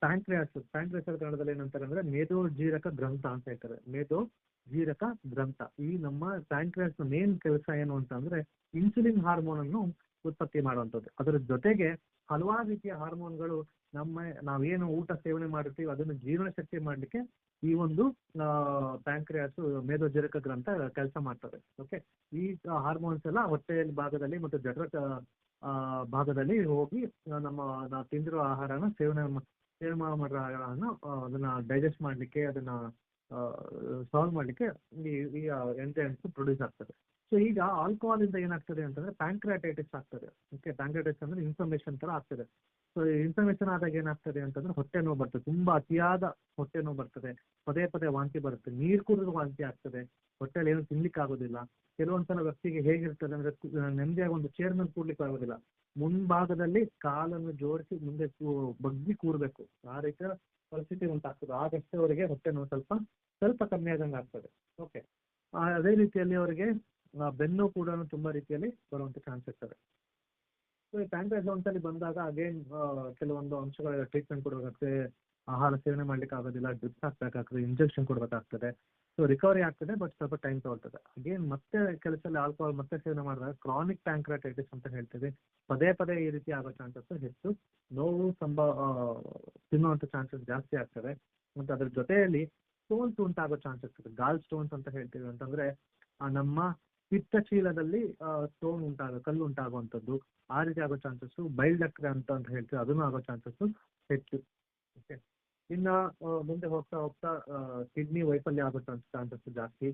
ಪ್ಯಾಂಕ್ರಿಯಾಸ್ ಪ್ಯಾಂಕ್ರಿಯಾಸ್ ಕನ್ನಡದಲ್ಲಿ ಏನಂತಾರೆ ಅಂದ್ರೆ ಮೇದೋ ಜೀರಕ ಗ್ರಂಥ ಅಂತ ಹೇಳ್ತಾರೆ. ಮೇದೋ ಜೀರಕ ಗ್ರಂಥ. ಈ ನಮ್ಮ ಪ್ಯಾಂಕ್ರಿಯಾಸ್ ಮೇನ್ ಕೆಲಸ ಏನು ಅಂತಂದ್ರೆ ಇನ್ಸುಲಿನ್ ಹಾರ್ಮೋನ್ ಅನ್ನು ಉತ್ಪತ್ತಿ ಮಾಡುವಂಥದ್ದು. ಅದರ ಜೊತೆಗೆ ಹಲವಾರು ರೀತಿಯ ಹಾರ್ಮೋನ್ಗಳು ನಮ್ಮ, ನಾವೇನು ಊಟ ಸೇವನೆ ಮಾಡಿರ್ತೀವಿ ಅದನ್ನು ಜೀರ್ಣಶಕ್ತಿ ಮಾಡಲಿಕ್ಕೆ ಈ ಒಂದು ಪ್ಯಾಂಕ್ರಿಯಾಸ್ ಮೇದೋಜೀರಕ ಗ್ರಂಥ ಕೆಲಸ ಮಾಡ್ತದೆ. ಓಕೆ ಈ ಹಾರ್ಮೋನ್ಸ್ ಎಲ್ಲ ಹೊಟ್ಟೆಯ ಭಾಗದಲ್ಲಿ ಮತ್ತು ಜಠರ ಭಾಗದಲ್ಲಿ ಹೋಗಿ ನಮ್ಮ, ನಾವು ತಿಂದಿರೋ ಆಹಾರನ ಸೇವನೆ ಸೇವನೆ ಮಾಡಿರೋ ಆಹಾರನ ಅದನ್ನ ಡೈಜೆಸ್ಟ್ ಮಾಡಲಿಕ್ಕೆ, ಅದನ್ನ ಸಾಲ್ವ್ ಮಾಡಲಿಕ್ಕೆ ಈ ಈ ಪ್ರೊಡ್ಯೂಸ್ ಆಗ್ತದೆ. ಸೊ ಈಗ ಆಲ್ಕೋಹಾಲ್ ಇಂದ ಏನಾಗ್ತದೆ ಅಂತಂದ್ರೆ ಪ್ಯಾಂಕ್ರಾಟೈಟಿಸ್ ಆಗ್ತದೆ. ಓಕೆ ಪ್ಯಾಂಕ್ರಾಟೈಟಿಸ್ ಅಂದ್ರೆ ಇನ್ಫ್ಲಮೇಷನ್ ತರ ಆಗ್ತದೆ. ಸೊ ಇನ್ಫ್ಲಮೇಷನ್ ಆದಾಗ ಏನಾಗ್ತದೆ ಅಂತಂದ್ರೆ ಹೊಟ್ಟೆ ನೋವು ಬರ್ತದೆ. ತುಂಬಾ ಅತಿಯಾದ ಹೊಟ್ಟೆ ನೋವು ಬರ್ತದೆ. ಪದೇ ಪದೇ ವಾಂತಿ ಬರುತ್ತೆ. ನೀರು ಕುಡಿದ್ರೆ ವಾಂತಿ ಆಗ್ತದೆ. ಹೊಟ್ಟೆಲಿ ಏನು ತಿನ್ಲಿಕ್ಕೆ ಆಗೋದಿಲ್ಲ. ಕೆಲವೊಂದ್ಸಲ ವ್ಯಕ್ತಿಗೆ ಹೇಗಿರ್ತದೆ ಅಂದ್ರೆ ನೆಮ್ಮದಿಯಾಗಿ ಒಂದು ಚೇರ್ ಮೇಲೆ ಕೂಡ್ಲಿಕ್ಕೆ ಆಗೋದಿಲ್ಲ. ಮುಂಭಾಗದಲ್ಲಿ ಕಾಲನ್ನು ಜೋಡಿಸಿ ಮುಂದೆ ಬಗ್ಗಿ ಕೂರ್ಬೇಕು. ಆ ರೀತಿಯ ಪರಿಸ್ಥಿತಿ ಉಂಟಾಗ್ತದೆ. ಆಗಷ್ಟೇ ಅವರಿಗೆ ಹೊಟ್ಟೆ ನೋವು ಸ್ವಲ್ಪ ಸ್ವಲ್ಪ ಕಮ್ಮಿ ಆದಂಗೆ ಆಗ್ತದೆ. ಓಕೆ ಅದೇ ರೀತಿಯಲ್ಲಿ ಅವರಿಗೆ ಬೆನ್ನು ಕೂಡ ತುಂಬಾ ರೀತಿಯಲ್ಲಿ ಬರುವಂತ ಚಾನ್ಸ್ ಇರ್ತದೆ ಸೊ ಈ ಪ್ಯಾಂಕ್ರೈಸ್ ಒಂದ್ಸಲಿ ಬಂದಾಗ ಅಗೇನ್ ಕೆಲವೊಂದು ಅಂಶಗಳ ಟ್ರೀಟ್ಮೆಂಟ್ ಕೊಡಬೇಕಾಗ್ತದೆ. ಆಹಾರ ಸೇವನೆ ಮಾಡ್ಲಿಕ್ಕೆ ಆಗೋದಿಲ್ಲ, ಡ್ರಿಪ್ಸ್ ಹಾಕ್ಬೇಕಾಗ್ತದೆ ಇಂಜೆಕ್ಷನ್ ಕೊಡಬೇಕಾಗ್ತದೆ. ಸೊ ರಿಕವರಿ ಆಗ್ತದೆ ಬಟ್ ಸ್ವಲ್ಪ ಟೈಮ್ ತಗೊಳ್ತದೆ. ಅಗೇನ್ ಮತ್ತೆ ಕೆಲಸದಲ್ಲಿ ಆಲ್ಕೋಹಾಲ್ ಮತ್ತೆ ಸೇವನೆ ಮಾಡಿದಾಗ ಕ್ರಾನಿಕ್ ಪ್ಯಾಂಕ್ರಾಟೈಟಿಸ್ ಅಂತ ಹೇಳ್ತೀವಿ. ಪದೇ ಪದೇ ಈ ರೀತಿ ಆಗೋ ಚಾನ್ಸಸ್ ಹೆಚ್ಚು. ನೋವು ಸಂಭವ ತಿನ್ನುವಂಥ ಚಾನ್ಸಸ್ ಜಾಸ್ತಿ ಆಗ್ತದೆ. ಮತ್ತು ಅದ್ರ ಜೊತೆಯಲ್ಲಿ ಸ್ಟೋನ್ಸ್ ಉಂಟಾಗೋ ಚಾನ್ಸಸ್ ಇದೆ. ಗಾಲ್ ಸ್ಟೋನ್ಸ್ ಅಂತ ಹೇಳ್ತೀವಿ ಅಂತಂದ್ರೆ ನಮ್ಮ ಪಿತ್ತಚೀಲದಲ್ಲಿ ಸ್ಟೋನ್ ಉಂಟಾಗ, ಕಲ್ಲು ಉಂಟಾಗುವಂಥದ್ದು. ಆ ರೀತಿ ಆಗೋ ಚಾನ್ಸಸ್ಸು ಬೈಲ್ ಡಕ್ರೆ ಅಂತ ಅಂತ ಹೇಳ್ತೀವಿ. ಅದನ್ನು ಆಗೋ ಚಾನ್ಸಸ್ಸು ಹೆಚ್ಚು. ಓಕೆ ಇನ್ನು ಮುಂದೆ ಹೋಗ್ತಾ ಹೋಗ್ತಾ ಕಿಡ್ನಿ ವೈಫಲ್ಯ ಆಗೋ ಚಾನ್ಸಸ್ ಜಾಸ್ತಿ.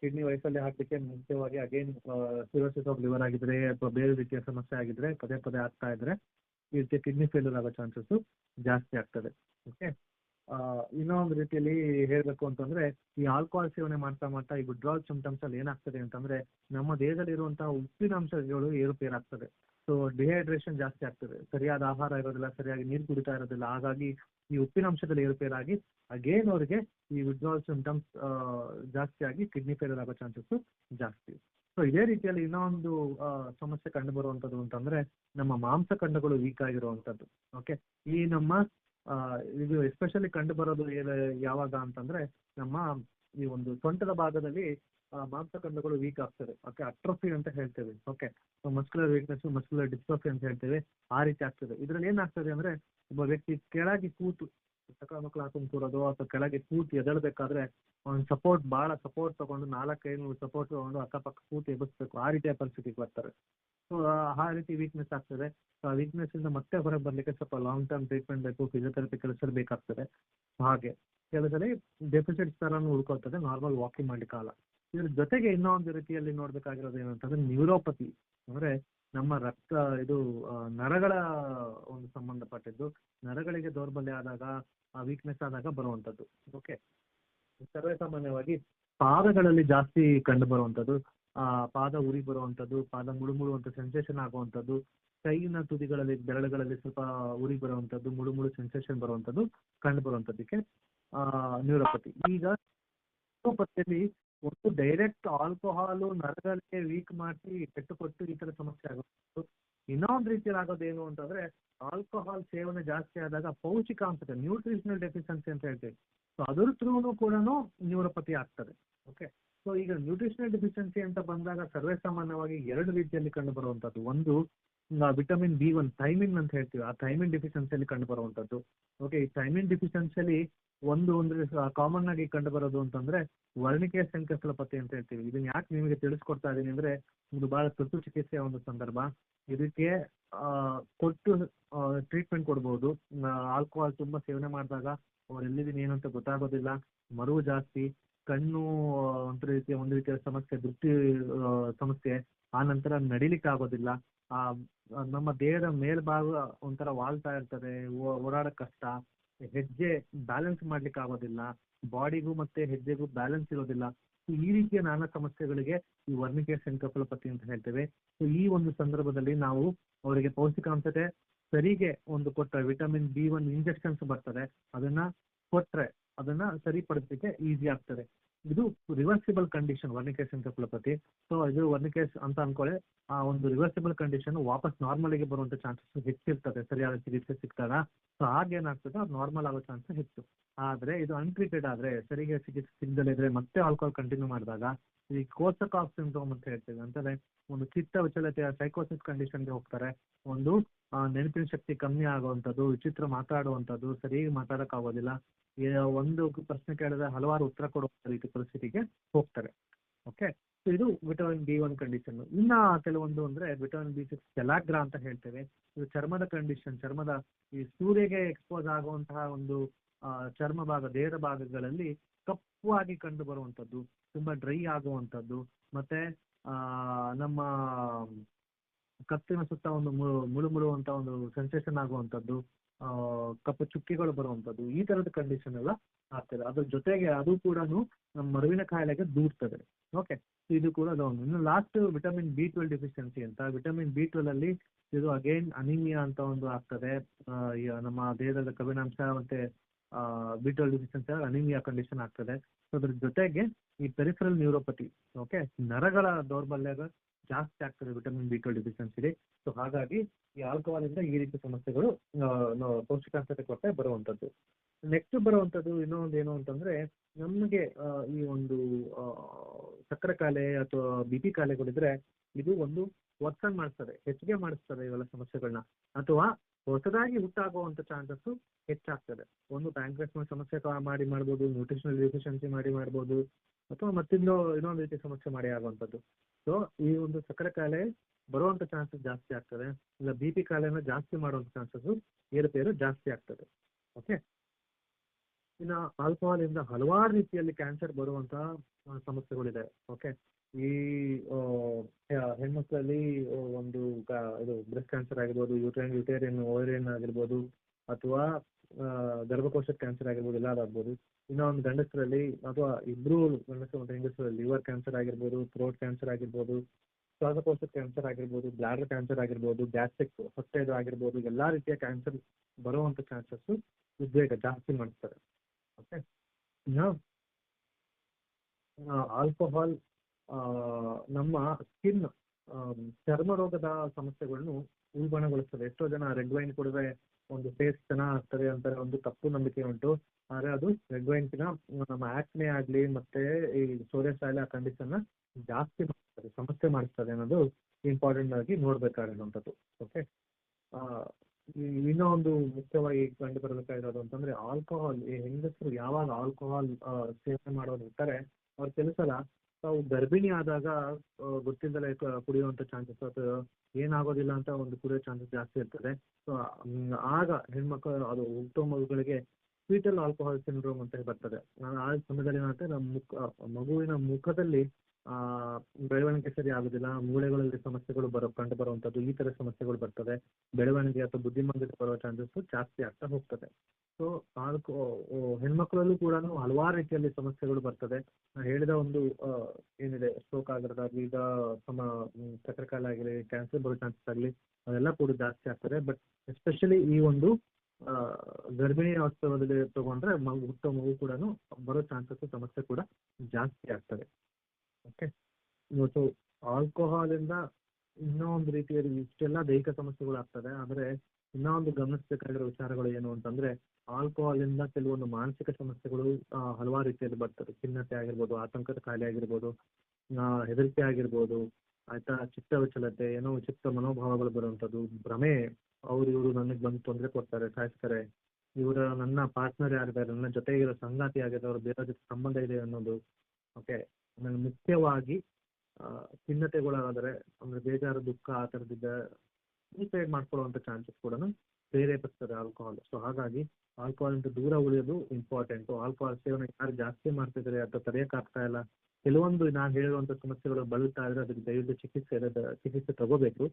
ಕಿಡ್ನಿ ವೈಫಲ್ಯ ಆಗಲಿಕ್ಕೆ ಮುಖ್ಯವಾಗಿ ಅಗೇನ್ ಸಿರೋಸಿಸ್ ಆಫ್ ಲಿವರ್ ಆಗಿದ್ರೆ, ಅಥವಾ ಬೇರೆ ರೀತಿಯ ಸಮಸ್ಯೆ ಆಗಿದ್ರೆ, ಪದೇ ಪದೇ ಆಗ್ತಾ ಇದ್ರೆ ಈ ರೀತಿ ಕಿಡ್ನಿ ಫೇಲ್ಯೂರ್ ಆಗೋ ಚಾನ್ಸಸ್ಸು ಜಾಸ್ತಿ ಆಗ್ತದೆ. ಓಕೆ ಇನ್ನೂ ಒಂದು ರೀತಿಯಲ್ಲಿ ಹೇಳಬೇಕು ಅಂತಂದ್ರೆ, ಈ ಆಲ್ಕೋಹಾಲ್ ಸೇವನೆ ಮಾಡ್ತಾ ಮಾಡ್ತಾ ಈ ವಿಡ್ರಾಲ್ ಅಲ್ಲಿ ಏನಾಗ್ತದೆ ಅಂತಂದ್ರೆ, ನಮ್ಮ ದೇಹದಲ್ಲಿ ಇರುವಂತಹ ಉಪ್ಪಿನಾಂಶಗಳು ಏರುಪೇರಾಗ್ತದೆ. ಸೊ ಡಿಹೈಡ್ರೇಷನ್ ಜಾಸ್ತಿ ಆಗ್ತದೆ. ಸರಿಯಾದ ಆಹಾರ ಇರೋದಿಲ್ಲ, ಸರಿಯಾಗಿ ನೀರು ಕುಡಿತಾ ಇರೋದಿಲ್ಲ. ಹಾಗಾಗಿ ಈ ಉಪ್ಪಿನಾಂಶದಲ್ಲಿ ಏರುಪೇರಾಗಿ ಅಗೇನ್ ಅವರಿಗೆ ಈ ವಿಡ್ರಾಲ್ ಜಾಸ್ತಿ ಆಗಿ ಕಿಡ್ನಿ ಫೇಲ್ಯೂರ್ ಆಗೋ ಚಾನ್ಸಸ್ ಜಾಸ್ತಿ. ಸೊ ಇದೇ ರೀತಿಯಲ್ಲಿ ಇನ್ನೊಂದು ಸಮಸ್ಯೆ ಕಂಡು ಬರುವಂಥದ್ದು ಅಂತಂದ್ರೆ, ನಮ್ಮ ಮಾಂಸಖಂಡಗಳು ವೀಕ್ ಆಗಿರುವಂತದ್ದು. ಓಕೆ ಈ ನಮ್ಮ ಇದು ಎಸ್ಪೆಷಲಿ ಕಂಡು ಬರೋದು ಏನು, ಯಾವಾಗ ಅಂತಂದ್ರೆ ನಮ್ಮ ಈ ಒಂದು ಸೊಂಟದ ಭಾಗದಲ್ಲಿ ಮಾಂಸಖಂಡಗಳು ವೀಕ್ ಆಗ್ತದೆ. ಓಕೆ ಅಟ್ರೋಫಿ ಅಂತ ಹೇಳ್ತೇವೆ. Okay muscular weakness muscular dystrophy ಅಂತ ಹೇಳ್ತೇವೆ. ಆ ರೀತಿ ಆಗ್ತದೆ. ಇದ್ರಲ್ಲಿ ಏನಾಗ್ತದೆ ಅಂದ್ರೆ, ಒಬ್ಬ ವ್ಯಕ್ತಿ ಕೆಳಗೆ ಕೂತು ಮಕ್ಕಳು ಹಾಕೊಂಡು ಕೂರೋದು ಅಥವಾ ಕೆಳಗೆ ಕೂತು ಎದಳ್ಬೇಕಾದ್ರೆ ಒಂದು ಸಪೋರ್ಟ್ ಬಹಳ ಸಪೋರ್ಟ್ ತಗೊಂಡು ನಾಲ್ಕೈದು ಸಪೋರ್ಟ್ ತಗೊಂಡು ಅಕ್ಕಪಕ್ಕ ಕೂತು ಎಬ್ಬಿಸ್ಬೇಕು. ಆ ರೀತಿಯ ಪರಿಸ್ಥಿತಿಗೆ ಬರ್ತಾರೆ. ಸೊ ಆ ರೀತಿ ವೀಕ್ನೆಸ್ ಆಗ್ತದೆ. ಸೊ ಆ ವೀಕ್ನೆಸ್ ಇಂದ ಮತ್ತೆ ಹೊರಗೆ ಬರ್ಲಿಕ್ಕೆ ಸ್ವಲ್ಪ ಲಾಂಗ್ ಟರ್ಮ್ ಟ್ರೀಟ್ಮೆಂಟ್ ಬೇಕು ಫಿಸಿಯೋಥೆರಪಿ ಕೆಲಸ ಬೇಕಾಗ್ತದೆ. ಹಾಗೆ. ಕೆಲಸದಲ್ಲಿ ಡೆಫಿಸಿಟ್ಸ್ ಥರನೂ ಉಳ್ಕೊಳ್ತದೆ ನಾರ್ಮಲ್ ವಾಕಿಂಗ್ ಮಾಡಲಿಕ್ಕಾಗಲ್ಲ ಇದ್ರ ಜೊತೆಗೆ ಇನ್ನೊಂದು ರೀತಿಯಲ್ಲಿ ನೋಡಬೇಕಾಗಿರೋದು ಏನಂತಂದ್ರೆ ನ್ಯೂರೋಪತಿ ಅಂದ್ರೆ ನಮ್ಮ ರಕ್ತ, ಇದು ನರಗಳ ಒಂದು ಸಂಬಂಧಪಟ್ಟಿದ್ದು, ನರಗಳಿಗೆ ದೌರ್ಬಲ್ಯ ಆದಾಗ, ಆ ವೀಕ್ನೆಸ್ ಆದಾಗ ಬರುವಂತದ್ದು ಓಕೆ ಸರ್ವೇ ಸಾಮಾನ್ಯವಾಗಿ ಪಾದಗಳಲ್ಲಿ ಜಾಸ್ತಿ ಕಂಡು ಬರುವಂಥದ್ದು ಪಾದ ಉರಿ ಬರುವಂಥದ್ದು, ಪಾದ ಮುಳುಮುಳುವಂಥ ಸೆನ್ಸೇಷನ್ ಆಗುವಂಥದ್ದು, ಕೈನ ತುದಿಗಳಲ್ಲಿ, ಬೆರಳುಗಳಲ್ಲಿ ಸ್ವಲ್ಪ ಉರಿ ಬರುವಂಥದ್ದು, ಮುಳುಮುಳು ಸೆನ್ಸೇಷನ್ ಬರುವಂಥದ್ದು, ಕಂಡು ಬರುವಂಥದ್ದಕ್ಕೆ ನ್ಯೂರೋಪತಿ ಈಗ ನ್ಯೂರೋಪತಿಯಲ್ಲಿ ಒಂದು ಡೈರೆಕ್ಟ್ ಆಲ್ಕೋಹಾಲು ನರಗಳಿಗೆ ವೀಕ್ ಮಾಡಿ ಕೆಟ್ಟುಕೊಟ್ಟು ಈ ತರ ಸಮಸ್ಯೆ ಆಗುತ್ತೆ ಇನ್ನೊಂದು ರೀತಿಯಲ್ಲಿ ಆಗೋದೇನು ಅಂತಂದ್ರೆ ಆಲ್ಕೋಹಾಲ್ ಸೇವನೆ ಜಾಸ್ತಿ ಆದಾಗ ಪೌಷ್ಟಿಕಾಂಶತೆ ನ್ಯೂಟ್ರಿಷನಲ್ ಡೆಫಿಷಿಯನ್ಸಿ ಅಂತ ಹೇಳ್ತೀವಿ. ಸೊ ಅದ್ರ ಥ್ರೂನು ಕೂಡ ನ್ಯೂರೋಪತಿ ಆಗ್ತದೆ. ಓಕೆ ಸೊ ಈಗ ನ್ಯೂಟ್ರಿಷನಲ್ ಡೆಫಿಷಿಯನ್ಸಿ ಅಂತ ಬಂದಾಗ ಸರ್ವೇ ಸಾಮಾನ್ಯವಾಗಿ ಎರಡು ರೀತಿಯಲ್ಲಿ ಕಂಡು ಬರುವಂಥದ್ದು. ಒಂದು ವಿಟಮಿನ್ ಬಿ ಒನ್ ಥೈಮಿನ್ ಅಂತ ಹೇಳ್ತೀವಿ. ಆ ಥೈಮಿನ್ ಡೆಫಿಷಿಯನ್ಸಿಯಲ್ಲಿ ಕಂಡು ಬರುವಂಥದ್ದು. ಓಕೆ ಈ ಥೈಮಿನ್ ಡೆಫಿಷಿಯನ್ಸಿಯಲ್ಲಿ ಒಂದು ಒಂದು ಕಾಮನ್ ಆಗಿ ಕಂಡು ಬರೋದು ಅಂತಂದ್ರೆ ವರ್ಣಿಕೆಯ ಪತ್ತೆ ಅಂತ ಹೇಳ್ತೀವಿ. ಇದನ್ನ ಯಾಕೆ ನಿಮಗೆ ತಿಳಿಸ್ಕೊಡ್ತಾ ಇದ್ದೀನಿ ಅಂದ್ರೆ, ಇದು ಬಹಳ ತುರ್ತು ಚಿಕಿತ್ಸೆಯ ಒಂದು ಸಂದರ್ಭ. ಇದಕ್ಕೆ ಕೊಟ್ಟು ಟ್ರೀಟ್ಮೆಂಟ್ ಕೊಡ್ಬೋದು. ಆಲ್ಕೋಹಾಲ್ ತುಂಬಾ ಸೇವನೆ ಮಾಡಿದಾಗ ಅವ್ರು ಎಲ್ಲಿದ್ದೀನಿ ಏನು ಅಂತ ಗೊತ್ತಾಗೋದಿಲ್ಲ. ಮರುವು ಜಾಸ್ತಿ. ಕಣ್ಣು ಒಂದು ರೀತಿಯ ಒಂದು ರೀತಿಯ ಸಮಸ್ಯೆ, ದೃಷ್ಟಿ ಸಮಸ್ಯೆ ಆ ನಂತರ ನಡಿಲಿಕ್ಕೆ ಆಗೋದಿಲ್ಲ. ನಮ್ಮ ದೇಹದ ಮೇಲ್ಭಾಗ ಒಂಥರ ವಾಲ್ತಾ ಇರ್ತದೆ ಓಡಾಡಕ್ ಕಷ್ಟ, ಹೆಜ್ಜೆ ಬ್ಯಾಲೆನ್ಸ್ ಮಾಡ್ಲಿಕ್ಕೆ ಆಗೋದಿಲ್ಲ, ಬಾಡಿಗೂ ಮತ್ತೆ ಹೆಜ್ಜೆಗೂ ಬ್ಯಾಲೆನ್ಸ್ ಇರೋದಿಲ್ಲ. ಈ ರೀತಿಯ ನಾನಾ ಸಮಸ್ಯೆಗಳಿಗೆ ಈ ವರ್ಣಿಕೆ ಸಂಕಲ್ಪತಿ ಅಂತ ಹೇಳ್ತೇವೆ. ಸೊ, ಈ ಒಂದು ಸಂದರ್ಭದಲ್ಲಿ ನಾವು ಅವರಿಗೆ ಪೌಷ್ಟಿಕಾಂಶತೆ ಸರಿಗೆ ಒಂದು ಕೊಟ್ಟ ವಿಟಮಿನ್ ಬಿ ಒನ್ ಇಂಜೆಕ್ಷನ್ಸ್ ಬರ್ತದೆ. ಅದನ್ನ ಕೊಟ್ರೆ ಅದನ್ನ ಸರಿಪಡಿಸಲಿಕ್ಕೆ ಈಸಿ ಆಗ್ತದೆ. ಇದು reversible condition Wernicke's encephalopathy so ಇದು ವರ್ನಿಕೇಸ್ ಅಂತ ಅನ್ಕೊಳ್ಳಿ ಆ ಒಂದು ರಿವರ್ಸಿಬಲ್ ಕಂಡೀಷನ್ ವಾಪಸ್ ನಾರ್ಮಲಿಗೆ ಬರುವಂತ ಚಾನ್ಸಸ್ ಹೆಚ್ಚಿರ್ತದೆ. ಸರಿಯಾದ ಚಿಕಿತ್ಸೆ ಸಿಕ್ಕಾಗ ಸೊ ಆಗೇನಾಗ್ತದೆ ಅದು ನಾರ್ಮಲ್ ಆಗೋ ಚಾನ್ಸ್ ಹೆಚ್ಚು. ಆದ್ರೆ, ಇದು ಅನ್ಟ್ರೀಟೆಡ್ ಆದ್ರೆ, ಸರಿಗೆ ಚಿಕಿತ್ಸೆ ಸಿಗದಲ್ಲೇ ಇದ್ರೆ ಮತ್ತೆ ಆಲ್ಕೋಹಾಲ್ ಕಂಟಿನ್ಯೂ ಮಾಡಿದಾಗ, ಈ ಕೋಸಕಾಫ್ ಸಿಂಡ್ರೋಮ್ ಅಂತ ಹೇಳ್ತೇವೆ. ಅಂತಂದ್ರೆ, ಒಂದು ಚಿತ್ತ ವಿಚಲತೆಯ ಸೈಕೋಸಿಸ್ ಕಂಡೀಷನ್ಗೆ ಹೋಗ್ತಾರೆ. ಒಂದು ನೆನಪಿನ ಶಕ್ತಿ ಕಮ್ಮಿ ಆಗುವಂಥದ್ದು, ವಿಚಿತ್ರ ಮಾತಾಡುವಂಥದ್ದು, ಸರಿಯಾಗಿ ಮಾತಾಡಕ್ ಆಗೋದಿಲ್ಲ ಏ- ಒಂದು ಪ್ರಶ್ನೆ ಕೇಳಿದ್ರೆ ಹಲವಾರು ಉತ್ತರ ಕೊಡುವ ರೀತಿ ಪರಿಸ್ಥಿತಿಗೆ ಹೋಗ್ತಾರೆ. ಓಕೆ ಸೊ ಇದು ವಿಟಮಿನ್ ಬಿ ಒನ್ ಕಂಡೀಷನ್ ಇನ್ನ ಕೆಲವೊಂದು ಅಂದ್ರೆ ವಿಟಮಿನ್ ಬಿ ಸಿಕ್ಸ್ ಜಲಾಗ್ರ ಅಂತ ಹೇಳ್ತೇವೆ. ಇದು ಚರ್ಮದ ಕಂಡೀಷನ್ ಚರ್ಮದ ಈ ಸೂರ್ಯಗೆ ಎಕ್ಸ್ಪೋಸ್ ಆಗುವಂತಹ ಒಂದು ಚರ್ಮ ಭಾಗ ದೇಹದ ಭಾಗಗಳಲ್ಲಿ ಕಪ್ಪು ಆಗಿ ಕಂಡು ಬರುವಂಥದ್ದು ತುಂಬಾ ಡ್ರೈ ಆಗುವಂತದ್ದು ಮತ್ತೆ ಆ ನಮ್ಮ ಕತ್ತಿನ ಸುತ್ತ ಒಂದು ಮುಳು ಮುಳುವಂತ ಒಂದು ಸೆನ್ಸೇಷನ್ ಆಗುವಂಥದ್ದು ಆ, ಕಪ್ಪು ಚುಕ್ಕಿಗಳು ಬರುವಂಥದ್ದು, ಈ ತರದ ಕಂಡೀಷನ್ ಎಲ್ಲ ಆಗ್ತದೆ. ಅದ್ರ ಜೊತೆಗೆ ಅದು ಕೂಡ ನಮ್ಮ ಮರುವಿನ ಕಾಯಿಲೆಗೆ ದೂಡ್ತದೆ. ಓಕೆ ಇದು ಕೂಡ ಅದೊಂದು ಇನ್ನು last vitamin B twelve deficiency ಅಂತ ವಿಟಮಿನ್ ಬಿ ಟ್ವೆಲ್ ಅಲ್ಲಿ ಇದು ಅಗೈನ್ ಅನಿಮಿಯಾ ಅಂತ ಒಂದು ಆಗ್ತದೆ. ನಮ್ಮ ದೇಹದ ಕಬ್ಬಿಣಾಂಶ ಮತ್ತೆ B twelve deficiency anaemia condition ಆಗ್ತದೆ. ಸೊ ಅದ್ರ ಜೊತೆಗೆ ಈ ಪೆರಿಫರಲ್ ನ್ಯೂರೋಪತಿ ಓಕೆ ನರಗಳ ದೌರ್ಬಲ್ಯ ಜಾಸ್ತಿ ಆಗ್ತದೆ vitamin B twelve deficiency so ಹಾಗಾಗಿ ಈ ಆಲ್ಕೋಹಾಲ್ ಇಂದ ಈ ರೀತಿ ಸಮಸ್ಯೆಗಳು ಕೊರತೆ ಪೌಷ್ಟಿಕಾಂಶತೆ ಕೊಟ್ಟೆ ಬರುವಂಥದ್ದು. ನೆಕ್ಸ್ಟ್ ಬರುವಂತದ್ದು ಇನ್ನೊಂದು ಏನು ಅಂತಂದ್ರೆ, ನಮಗೆ ಈ ಒಂದು ಸಕ್ಕರೆ ಕಾಲೆ ಅಥವಾ ಬಿ ಪಿ ಕಾಯಿಲೆಗಳಿದ್ರೆ ಇದು ಒಂದು ವರ್ಸನ್ ಮಾಡಿಸ್ತದೆ ಹೆಚ್ಚಿಗೆ ಮಾಡಿಸ್ತದೆ ಇವೆಲ್ಲ ಸಮಸ್ಯೆಗಳನ್ನ ಅಥವಾ ಹೊಸದಾಗಿ ಹುಟ್ಟಾಗುವಂತ ಚಾನ್ಸಸ್ ಹೆಚ್ಚಾಗ್ತದೆ. ಒಂದು ಪ್ಯಾಂಕ್ರೆಸ್ ಸಮಸ್ಯೆ ಮಾಡಿ ಮಾಡ್ಬೋದು ನ್ಯೂಟ್ರಿಷನಲ್ ಡೆಫಿಷಿಯನ್ಸಿ ಮಾಡಿ ಮಾಡ್ಬೋದು, ಅಥವಾ ಮತ್ತಿಂದು ಇನ್ನೊಂದು ರೀತಿ ಸಮಸ್ಯೆ ಮಾಡಿ ಆಗುವಂಥದ್ದು. ಸೊ ಈ ಒಂದು ಸಕ್ಕರೆ ಕಾಯಿಲೆ ಬರುವಂಥ ಚಾನ್ಸಸ್ ಜಾಸ್ತಿ ಆಗ್ತದೆ. ಇಲ್ಲ ಬಿ ಪಿ ಕಾಯಿಲೆನ ಜಾಸ್ತಿ ಮಾಡುವಂಥ ಚಾನ್ಸಸ್ ಏರುಪೇರು ಜಾಸ್ತಿ ಆಗ್ತದೆ. ಓಕೆ ಇನ್ನು ಆಲ್ಕೋಹಾಲ್ ಇಂದ ಹಲವಾರು ರೀತಿಯಲ್ಲಿ ಕ್ಯಾನ್ಸರ್ ಬರುವಂತ ಸಮಸ್ಯೆಗಳಿದೆ. ಓಕೆ ಈ ಹೆಣ್ಮಕ್ಳಲ್ಲಿ ಒಂದು ಇದು ಬ್ರೆಸ್ಟ್ ಕ್ಯಾನ್ಸರ್ ಆಗಿರ್ಬೋದು ಯುಟ್ರೈನ್ ಯುಟೇರಿಯನ್ ಓರಿಯನ್ ಆಗಿರ್ಬೋದು, ಅಥವಾ ಗರ್ಭಕೋಶ ಕ್ಯಾನ್ಸರ್ ಆಗಿರ್ಬೋದು ಎಲ್ಲ ಆಗ್ಬೋದು. ಇನ್ನು ಒಂದು ಗಂಡಸರಲ್ಲಿ ಅಥವಾ ಇಬ್ರು ಗಂಡಸರು ಮತ್ತು ಹೆಂಗಸರಲ್ಲಿ ಲಿವರ್ ಕ್ಯಾನ್ಸರ್ ಆಗಿರ್ಬೋದು ಥ್ರೋಟ್ ಕ್ಯಾನ್ಸರ್ ಆಗಿರ್ಬೋದು ಶ್ವಾಸಕೋಶದ ಕ್ಯಾನ್ಸರ್ ಆಗಿರ್ಬೋದು ಬ್ಲಾಡರ್ ಕ್ಯಾನ್ಸರ್ ಆಗಿರ್ಬೋದು ಗ್ಯಾಸ್ಟ್ರಿಕ್ ಹೊಟ್ಟೆದು ಆಗಿರ್ಬೋದು, ಎಲ್ಲಾ ರೀತಿಯ ಕ್ಯಾನ್ಸರ್ ಬರುವಂತ ಚಾನ್ಸಸ್ ಉದ್ವೇಗ ಜಾಸ್ತಿ ಮಾಡ್ತಾರೆ. ಓಕೆ ಆಲ್ಕೋಹಾಲ್ ನಮ್ಮ ಸ್ಕಿನ್ ಚರ್ಮ ರೋಗದ ಸಮಸ್ಯೆಗಳನ್ನು ಉಲ್ಬಣಗೊಳಿಸ್ತದೆ. ಎಷ್ಟೋ ಜನ ರೆಡ್ ವೈನ್ ಕುಡಿದ್ರೆ ಒಂದು ಫೇಸ್ ಚೆನ್ನಾಗ್ತದೆ ಅಂತಾರೆ, ಒಂದು ತಪ್ಪು ನಂಬಿಕೆ ಉಂಟು. ಆದರೆ ಅದು ರೆಡ್ ವೈನ್ಕಿನ ನಮ್ಮ ಆಕ್ನೆ ಆಗಲಿ ಮತ್ತೆ ಈ ಸೋರಿಯಸ್ ಆ ಕಂಡೀಷನ್ನ ಜಾಸ್ತಿ ಮಾಡ್ತದೆ ಸಮಸ್ಯೆ ಮಾಡ್ತದೆ ಅನ್ನೋದು ಇಂಪಾರ್ಟೆಂಟ್ ಆಗಿ ನೋಡ್ಬೇಕಾಗಿರುವಂಥದ್ದು ಓಕೆ ಇನ್ನೂ ಒಂದು ಮುಖ್ಯವಾಗಿ ಕಂಡು ಬರಬೇಕಾಗಿರೋದು ಅಂತಂದ್ರೆ ಆಲ್ಕೋಹಾಲ್ ಈ ಹೆಂಗಸರು ಯಾವಾಗ ಆಲ್ಕೋಹಾಲ್ ಸೇವನೆ ಮಾಡೋರು ಇರ್ತಾರೆ ಅವ್ರು ಕೆಲಸಲ ತಾವು ಗರ್ಭಿಣಿ ಆದಾಗ ಆ, ಗೊತ್ತಿಲ್ಲದೆ ಕ- ಕುಡಿಯುವಂಥ ಚಾನ್ಸಸ್ ಅಥವಾ ಏನಾಗೋದಿಲ್ಲ ಅಂತ ಒಂದು ಕುಡಿಯೋ ಚಾನ್ಸಸ್ ಜಾಸ್ತಿ ಇರ್ತದೆ. ಸೊ ಆಗ ಹೆಣ್ಮಕ್ಳು ಅದು ಹುಟ್ಟೋ ಮಗುಗಳಿಗೆ ಫೀಟಲ್ ಆಲ್ಕೋಹಾಲ್ ಸಿಂಡ್ರೋಮ್ ಅಂತ ಬರ್ತದೆ. ಆ- ಸಮಯದಲ್ಲಿ ಏನಾಗುತ್ತೆ ನಮ್ಮ ಮುಖ ಮಗುವಿನ ಮುಖದಲ್ಲಿ ಆ, ಬೆಳವಣಿಗೆ ಸರಿ ಆಗೋದಿಲ್ಲ ಮೂಳೆಗಳಲ್ಲಿ ಸಮಸ್ಯೆಗಳು ಬರೋ ಕಂಡು ಬರುವಂಥದ್ದು ಈ ತರ ಸಮಸ್ಯೆಗಳು ಬರ್ತದೆ ಬೆಳವಣಿಗೆ ಅಥವಾ ಬುದ್ಧಿಮಾಂದ್ಯತೆ ಬರೋ ಚಾನ್ಸಸ್ ಜಾಸ್ತಿ ಆಗ್ತಾ ಹೋಗ್ತದೆ. ಸೊ ಆಲ್ಕೋ ಹೆಣ್ಮಕ್ಳಲ್ಲೂ ಕೂಡ ಹಲವಾರು ರೀತಿಯಲ್ಲಿ ಸಮಸ್ಯೆಗಳು ಬರ್ತದೆ. ನಾನು ಹೇಳಿದ ಒಂದು ಏನಿದೆ ಸ್ಟ್ರೋಕ್ ಆಗಿರೋದಾಗಲಿ ಈಗ ಸಮ ಸಕ್ಕರೆ ಕಾಯಿಲೆ ಆಗಲಿ ಕ್ಯಾನ್ಸರ್ ಬರೋ ಚಾನ್ಸಸ್ ಆಗಲಿ ಅದೆಲ್ಲ ಕೂಡ ಜಾಸ್ತಿ ಆಗ್ತದೆ. ಬಟ್ ಎಸ್ಪೆಷಲಿ ಈ ಒಂದು ಗರ್ಭಿಣಿ ಅವಸ್ಥೆಯಲ್ಲಿ ತಗೊಂಡ್ರೆ ಮಗು, ಹುಟ್ಟೋ ಮಗು ಕೂಡ ಬರೋ ಚಾನ್ಸಸ್ ಸಮಸ್ಯೆ ಕೂಡ ಜಾಸ್ತಿ ಆಗ್ತದೆ. ಓಕೆ ಇವತ್ತು ಆಲ್ಕೋಹಾಲಿಂದ ಇನ್ನೂ ಒಂದು ರೀತಿಯಲ್ಲಿ ಇಷ್ಟೆಲ್ಲ ದೈಹಿಕ ಸಮಸ್ಯೆಗಳು ಆಗ್ತದೆ. ಆದರೆ ಇನ್ನೊಂದು ಒಂದು ಗಮನಿಸಬೇಕಾಗಿರೋ ವಿಚಾರಗಳು ಏನು ಅಂತಂದ್ರೆ ಆಲ್ಕೋಹಾಲಿಂದ ಕೆಲವೊಂದು ಮಾನಸಿಕ ಸಮಸ್ಯೆಗಳು ಹಲವಾರು ರೀತಿಯಲ್ಲಿ ಬರ್ತದೆ ಖಿನ್ನತೆ ಆಗಿರ್ಬೋದು, ಆತಂಕದ ಕಾಯಿಲೆ ಆಗಿರ್ಬೋದು ಹೆದರಿಕೆ ಆಗಿರ್ಬೋದು ಆಯ್ತಾ? ಚಿತ್ತ ವಿಚಲತೆ ಏನೋ ವಿಚಿತ್ರ ಮನೋಭಾವಗಳು ಬರುವಂಥದ್ದು ಭ್ರಮೆ ಅವ್ರು ಇವರು ನನಗೆ ಬಂದು ತೊಂದರೆ ಕೊಡ್ತಾರೆ ಸಾಯಿಸ್ತಾರೆ. ಇವರ ನನ್ನ ಪಾರ್ಟ್ನರ್ ಯಾರಿದ್ದಾರೆ ನನ್ನ ಜೊತೆಗಿರೋ ಸಂಗಾತಿ ಆಗಿದೆ ಅವ್ರ ಬೇರೆ ಜೊತೆ ಸಂಬಂಧ ಇದೆ ಅನ್ನೋದು ಓಕೆ ಆಮೇಲೆ ಮುಖ್ಯವಾಗಿ ಆ, ಖಿನ್ನತೆಗಳಾದರೆ ಅಂದ್ರೆ ಬೇಜಾರು ದುಃಖ ಆ ಥರದ್ದಿದ್ದ ಸೂಸೈಡ್ ಮಾಡ್ಕೊಳ್ಳುವಂಥ ಚಾನ್ಸಸ್ ಕೂಡ ಪ್ರೇರೇಪಿಸ್ತದೆ ಆಲ್ಕೋಹಾಲ್ ಸೊ ಹಾಗಾಗಿ ಆಲ್ಕೋಹಾಲ್ ಇಂದ ದೂರ ಉಳಿಯೋದು ಇಂಪಾರ್ಟೆಂಟು ಆಲ್ಕೋಹಾಲ್ ಸೇವನೆ ಯಾರು ಜಾಸ್ತಿ ಮಾಡ್ತಿದ್ರೆ ಅಥವಾ ತಡೆಯೋಕ್ಕಾಗ್ತಾ ಇಲ್ಲ ಕೆಲವೊಂದು ನಾನು ಹೇಳುವಂತ ಸಮಸ್ಯೆಗಳು ಬಳುತ್ತಾ ಇದ್ರೆ ಅದಕ್ಕೆ ದಯವಿಟ್ಟು ಚಿಕಿತ್ಸೆ ಚಿಕಿತ್ಸೆ ತಗೋಬೇಕು.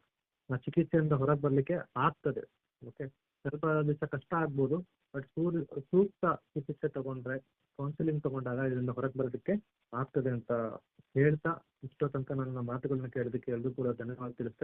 ಆ ಚಿಕಿತ್ಸೆಯಿಂದ ಹೊರಗೆ ಬರಲಿಕ್ಕೆ ಆಗ್ತದೆ ಓಕೆ ಸ್ವಲ್ಪ ದಿವಸ ಕಷ್ಟ ಆಗ್ಬೋದು ಬಟ್ ಸೂಕ್ತ ಚಿಕಿತ್ಸೆ ತಗೊಂಡ್ರೆ ಕೌನ್ಸಿಲಿಂಗ್ ತಗೊಂಡಾಗ ಇದರಿಂದ ಹೊರಗೆ ಬರೋದಕ್ಕೆ ಆಗ್ತದೆ ಅಂತ ಹೇಳ್ತಾ ಇಷ್ಟೋ ತನಕ ನನ್ನ ಮಾತುಗಳನ್ನ ಕೇಳೋದಕ್ಕೆ ಎಲ್ಲರೂ ಕೂಡ ಧನ್ಯವಾದ ತಿಳಿಸ್ತಾ